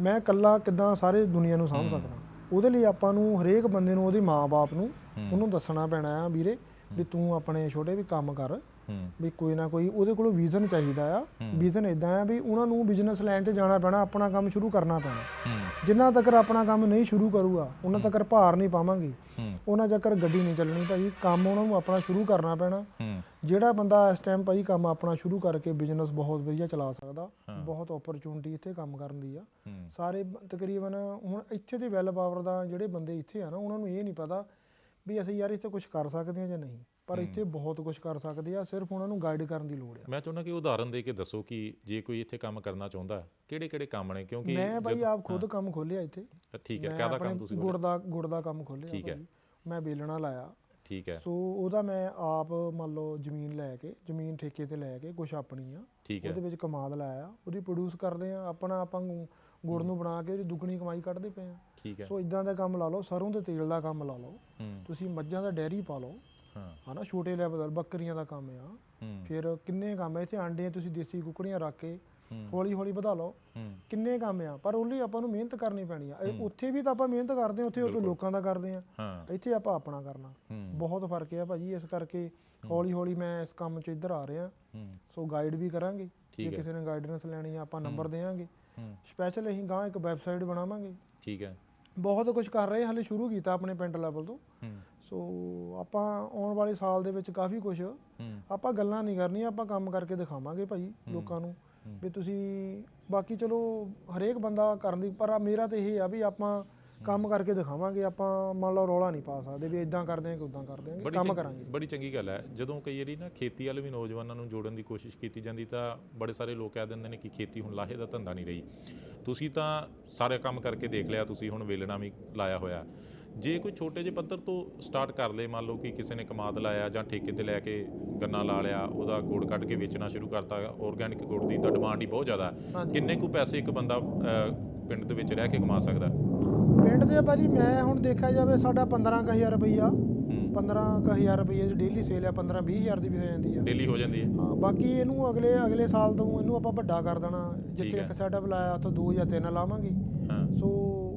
ਮੈਂ ਇਕੱਲਾ ਕਿਦਾਂ ਸਾਰੇ ਦੁਨੀਆ ਨੂੰ ਸਾਂਭ ਸਕਦਾ। ਉਹਦੇ ਲਈ ਆਪਾਂ ਨੂੰ ਹਰੇਕ ਬੰਦੇ ਨੂੰ ਉਹਦੇ ਮਾਪੇ ਨੂੰ ਉਹਨੂੰ ਦੱਸਣਾ ਪੈਣਾ ਆ ਵੀਰੇ ਵੀ ਤੂੰ ਆਪਣੇ ਛੋਟੇ ਵੀ ਕੰਮ ਕਰ। ਵੀ ਕੋਈ ਨਾ ਕੋਈ ਉਹਦੇ ਕੋਲ ਵਿਜ਼ਨ ਚਾਹੀਦਾ ਆ। ਵਿਜ਼ਨ ਇਦਾਂ ਆ ਵੀ ਉਹਨਾਂ ਨੂੰ ਬਿਜ਼ਨਸ ਲਾਈਨ 'ਚ ਜਾਣਾ ਪੈਣਾ ਆਪਣਾ ਕੰਮ ਸ਼ੁਰੂ ਕਰਨਾ ਪੈਣਾ। ਜਿੰਨਾ ਤੱਕ ਆਪਣਾ ਕੰਮ ਨਹੀਂ ਸ਼ੁਰੂ ਕਰੂਗਾ ਉਹਨਾਂ ਤੱਕ ਭਾਰ ਨਹੀਂ ਪਾਵਾਂਗੇ। ਉਹਨਾਂ ਚੱਕਰ ਗੱਡੀ ਨਹੀਂ ਚੱਲਣੀ ਭਾਜੀ ਕੰਮ ਉਹਨਾਂ ਨੂੰ ਆਪਣਾ ਸ਼ੁਰੂ ਕਰਨਾ ਪੈਣਾ। ਜਿਹੜਾ ਬੰਦਾ ਇਸ ਟਾਈਮ ਭਾਜੀ ਕੰਮ ਆਪਣਾ ਸ਼ੁਰੂ ਕਰਕੇ ਬਿਜ਼ਨਸ ਬਹੁਤ ਵਧੀਆ ਚਲਾ ਸਕਦਾ ਬਹੁਤ ਓਪਰਚੁਨਿਟੀ ਇੱਥੇ ਕੰਮ ਕਰਨ ਦੀ ਆ। ਸਾਰੇ ਤਕਰੀਬਨ ਹੁਣ ਇੱਥੇ ਦੇ ਵੈਲ ਪਾਵਰ ਦਾ ਜਿਹੜੇ ਬੰਦੇ ਇੱਥੇ ਆ ਨਾ ਉਹਨਾਂ ਨੂੰ ਇਹ ਨਹੀਂ ਪਤਾ ਵੀ ਅਸੀਂ ਯਾਰ ਇੱਥੇ ਕੁਝ ਕਰ ਸਕਦੇ ਹਾਂ ਜਾਂ ਨਹੀਂ। ਪਰ ਇੱਥੇ ਬਹੁਤ ਕੁਝ ਕਰ ਸਕਦੇ ਆ ਸਿਰਫ ਉਹਨਾਂ ਨੂੰ ਗਾਈਡ ਕਰਨ ਦੀ ਲੋੜ ਆ। ਮੈਂ ਚਾਹੁੰਦਾ ਕਿ ਉਦਾਹਰਨ ਦੇ ਕੇ ਦੱਸੋ ਕਿ ਜੇ ਕੋਈ ਇੱਥੇ ਕੰਮ ਕਰਨਾ ਚਾਹੁੰਦਾ ਕਿਹੜੇ ਕਿਹੜੇ ਕੰਮ ਨੇ? ਕਿਉਂਕਿ ਮੈਂ ਭਾਈ ਆਪ ਖੁਦ ਕੰਮ ਖੋਲਿਆ ਇੱਥੇ। ਠੀਕ ਹੈ ਕਾਹਦਾ ਕੰਮ ਤੁਸੀਂ ਗੁੜ ਦਾ ਗੁੜ ਦਾ ਕੰਮ ਖੋਲਿਆ ਠੀਕ ਹੈ। ਮੈਂ ਬੇਲਣਾ ਲਾਇਆ। ਠੀਕ ਹੈ। ਸੋ ਉਹਦਾ ਮੈਂ ਆਪ ਮੰਨ ਲਓ ਜ਼ਮੀਨ ਲੈ ਕੇ ਜ਼ਮੀਨ ਠੇਕੇ ਤੇ ਲੈ ਕੇ ਕੁਝ ਆਪਣੀ ਆ ਉਹਦੇ ਵਿੱਚ ਕਮਾਦ ਲਾਇਆ। ਉਹਦੀ ਪ੍ਰੋਡਿਊਸ ਕਰਦੇ ਆ ਆਪਣਾ ਆਪਾਂ ਗੁੜ ਨੂੰ ਬਣਾ ਕੇ ਉਹਦੀ ਦੁੱਗਣੀ ਕਮਾਈ ਕੱਢਦੇ ਪਏ ਆ। ਠੀਕ ਹੈ। ਸੋ ਇਦਾਂ ਦਾ ਕੰਮ ਲਾ ਲਓ ਸਰੋਂ ਦੇ ਤੇਲ ਦਾ ਕੰਮ ਲਾ ਲਓ। ਤੁਸੀਂ ਮੱਝਾਂ ਦਾ ਡੈਰੀ ਪਾ ਲਓ। ਹਾਂ। ਹਨਾ ਛੋਟੇ ਲੈਵਲ ਦਾ ਬੱਕਰੀਆਂ ਦਾ ਕੰਮ ਆ। ਫਿਰ ਕਿੰਨੇ ਕੰਮ ਆ? ਇੱਥੇ ਆਂਡੇ ਤੁਸੀਂ ਦੇਸੀ ਕੁਕੜੀਆਂ ਰੱਖ ਕੇ। ਹੌਲੀ ਹੌਲੀ ਵਧਾ ਲਓ। ਕਿੰਨੇ ਕੰਮ ਆ? ਪਰ ਉਹਲੀ ਆਪਾਂ ਨੂੰ ਮਿਹਨਤ ਕਰਨੀ ਪੈਣੀ ਆ। ਉੱਥੇ ਵੀ ਤਾਂ ਆਪਾਂ ਮਿਹਨਤ ਕਰਦੇ ਆ ਉੱਥੇ ਉਹ ਲੋਕਾਂ ਦਾ ਕਰਦੇ ਆ। ਇੱਥੇ ਆਪਾਂ ਆਪਣਾ ਕਰਨਾ। ਬਹੁਤ ਫ਼ਰਕ ਆ ਭਾਜੀ ਇਸ ਕਰਕੇ ਹੌਲੀ ਹੌਲੀ ਮੈਂ ਇਸ ਕੰਮ 'ਚ ਇੱਧਰ ਆ ਰਿਹਾ। ਸੋ ਗਾਈਡ ਵੀ ਕਰਾਂਗੇ। ਜੇ। ਕਿਸੇ ਨੇ ਗਾਈਡੈਂਸ ਲੈਣੀ ਆ ਆਪਾਂ ਨੰਬਰ ਦੇਵਾਂਗੇ। ਸਪੈਸ਼ਲ ਅਸੀਂ ਗਾਂ ਇੱਕ ਵੈਬਸਾਈਟ ਬਣਾਵਾਂਗੇ। ਠੀਕ ਹੈ। ਬਹੁਤ ਕੁਝ ਕਰ ਰਹੇ ਹਾਂ, ਹਾਲੇ ਸ਼ੁਰੂ ਕੀਤਾ ਆਪਣੇ ਪਿੰਡ ਲੈਵਲ ਤੋਂ। ਸੋ ਆਪਾਂ ਆਉਣ ਵਾਲੇ ਸਾਲ ਦੇ ਵਿੱਚ ਕਾਫੀ ਕੁਝ ਆਪਾਂ ਗੱਲਾਂ ਨਹੀਂ ਕਰਨੀਆਂ ਆਪਾਂ ਕੰਮ ਕਰਕੇ ਦਿਖਾਵਾਂਗੇ ਭਾਈ ਲੋਕਾਂ ਨੂੰ ਵੀ ਤੁਸੀਂ ਬਾਕੀ ਚਲੋ ਹਰੇਕ ਬੰਦਾ ਕਰਨ ਦੀ ਪਰ ਮੇਰਾ ਤੇ ਇਹ ਆ ਵੀ ਆਪਾਂ ਕੰਮ ਕਰਕੇ ਦਿਖਾਵਾਂਗੇ ਆਪਾਂ ਮੰਨ ਲਓ ਰੌਲਾ ਨਹੀਂ ਪਾ ਸਕਦੇ ਵੀ ਇਦਾਂ ਕਰਦੇ ਆਂ ਕਿ ਉਦਾਂ ਕਰਦੇ ਆਂ ਕੰਮ ਕਰਾਂਗੇ। ਬੜੀ ਚੰਗੀ ਗੱਲ ਹੈ। ਜਦੋਂ ਕਈ ਵਾਰੀ ਨਾ ਖੇਤੀ ਵਾਲੇ ਵੀ ਨੌਜਵਾਨਾਂ ਨੂੰ ਜੋੜਨ ਦੀ ਕੋਸ਼ਿਸ਼ ਕੀਤੀ ਜਾਂਦੀ ਤਾਂ ਬੜੇ ਸਾਰੇ ਲੋਕ ਕਹਿ ਦਿੰਦੇ ਨੇ ਕਿ ਖੇਤੀ ਹੁਣ ਲਾਹੇ ਦਾ ਧੰਦਾ ਨਹੀਂ ਰਹੀ। ਤੁਸੀਂ ਤਾਂ ਸਾਰੇ ਕੰਮ ਕਰਕੇ ਦੇਖ ਲਿਆ ਤੁਸੀਂ ਹੁਣ ਵੇਲਣਾ ਵੀ ਲਾਇਆ ਹੋਇਆ। ਜੇ ਕੋਈ ਛੋਟੇ ਜਿਹੇ ਪੱਧਰ ਤੋਂ ਸਟਾਰਟ ਕਰ ਲੇ ਮੰਨ ਲਓ ਕਿ ਕਿਸੇ ਨੇ ਕਮਾਦ ਲਾਇਆ ਜਾਂ ਠੇਕੇ ਤੇ ਲੈ ਕੇ ਗੰਨਾ ਲਾ ਲਿਆ ਉਹਦਾ ਗੁੜ ਕੱਢ ਕੇ ਵੇਚਣਾ ਸ਼ੁਰੂ ਕਰਤਾ ਆਰਗੈਨਿਕ ਗੁੜ ਦੀ ਤਾਂ ਡਿਮਾਂਡ ਹੀ ਬਹੁਤ ਜ਼ਿਆਦਾ। ਕਿੰਨੇ ਕੁ ਪੈਸੇ ਇੱਕ ਬੰਦਾ ਪਿੰਡ ਦੇ ਵਿੱਚ ਰਹਿ ਕੇ ਕਮਾ ਸਕਦਾ? ਪਿੰਡ ਦੇ ਭਾਜੀ ਮੈਂ ਹੁਣ ਦੇਖਿਆ ਜਾਵੇ ਸਾਡਾ 15000 ਰੁਪਈਆ। ਹੂੰ। 15000 ਰੁਪਈਏ ਦੀ ਡੇਲੀ ਸੇਲ ਆ 15 20000 ਦੀ ਵੀ ਹੋ ਜਾਂਦੀ ਆ। ਡੇਲੀ ਹੋ ਜਾਂਦੀ ਹੈ। ਹਾਂ ਬਾਕੀ ਇਹਨੂੰ ਅਗਲੇ ਅਗਲੇ ਸਾਲ ਤੋਂ ਇਹਨੂੰ ਆਪਾਂ ਵੱਡਾ ਕਰ ਦੇਣਾ। ਜਿੱਥੇ। ਇੱਕ ਸੈਟਅਪ ਲਾਇਆ ਉੱਥੇ ਦੋ ਜਾਂ ਤਿੰਨ ਲਾਵਾਂਗੇ। ਹਾਂ। ਸੋ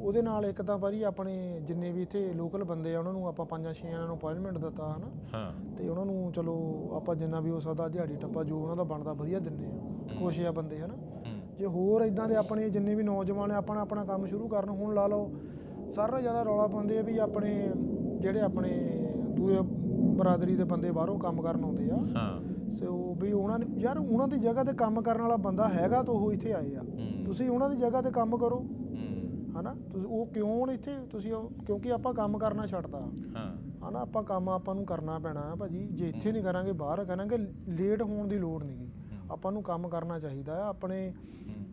ਉਹਦੇ ਨਾਲ ਇੱਕ ਤਾਂ ਭਾਜੀ ਆਪਣੇ ਜਿੰਨੇ ਵੀ ਇੱਥੇ ਲੋਕਲ ਬੰਦੇ ਆ ਉਹਨਾਂ ਨੂੰ ਆਪਾਂ ਪੰਜਾਂ ਛੇਆਂ ਨੂੰ ਅਪਾਇੰਟਮੈਂਟ ਦਿੱਤਾ ਹਨਾ? ਹਾਂ। ਤੇ ਉਹਨਾਂ ਨੂੰ ਚਲੋ ਆਪਾਂ ਜਿੰਨਾ ਵੀ ਹੋ ਸਕਦਾ ਦਿਹਾੜੀ ਟੱਪਾ ਜੋ ਉਹਨਾਂ ਦਾ ਬਣਦਾ ਵਧੀਆ ਦਿੰਨੇ ਆ ਖੁਸ਼ ਆ ਬੰਦੇ ਹਨਾ? ਜੇ ਹੋਰ ਇਦਾਂ ਦੇ ਆਪਣੇ ਜਿੰਨੇ ਵੀ ਨੌਜਵਾਨ ਆ ਆਪਣਾ ਆਪਣਾ ਕੰਮ ਸ਼ੁਰੂ ਕਰਨ ਹੁਣ ਲਾ ਲਓ ਨਾਲੋਂ ਜ਼ਿਆਦਾ ਰੌਲਾ ਪਾਉਂਦੇ ਆ ਵੀ ਆਪਣੇ ਜਿਹੜੇ ਆਪਣੇ ਦੂਏ ਬਰਾਦਰੀ ਦੇ ਬੰਦੇ ਬਾਹਰੋਂ ਕੰਮ ਕਰਨ ਆਉਂਦੇ ਆ। ਹਾਂ। ਸੋ ਵੀ ਉਹਨਾਂ ਨੇ ਯਾਰ ਉਹਨਾਂ ਦੀ ਜਗ੍ਹਾ ਤੇ ਕੰਮ ਕਰਨ ਵਾਲਾ ਬੰਦਾ ਹੈਗਾ ਤਾਂ ਉਹ ਇੱਥੇ ਆਏ ਆ। ਤੁਸੀਂ ਉਹਨਾਂ ਦੀ ਜਗ੍ਹਾ ਤੇ ਕੰਮ ਕਰੋ। ਹਨਾ? ਤੁਸੀਂ ਉਹ ਕਿਉਂ ਹੁਣ ਇੱਥੇ? ਤੁਸੀਂ ਉਹ- ਕਿਉਂਕਿ ਆਪਾਂ ਕੰਮ ਕਰਨਾ ਛੱਡਤਾ। ਹਾਂ। ਹਨਾ? ਆਪਾਂ ਕੰਮ ਆਪਾਂ ਨੂੰ ਕਰਨਾ ਪੈਣਾ ਹੈ ਭਾਜੀ। ਜੇ ਇੱਥੇ ਨਹੀਂ ਕਰਾਂਗੇ ਬਾਹਰ ਕਰਾਂਗੇ ਲੇਟ ਹੋਣ ਦੀ ਲੋੜ ਨਹੀਂਗੀ ਆਪਾਂ ਨੂੰ ਕੰਮ ਕਰਨਾ ਚਾਹੀਦਾ ਹੈ ਆਪਣੇ ਹੂੰ।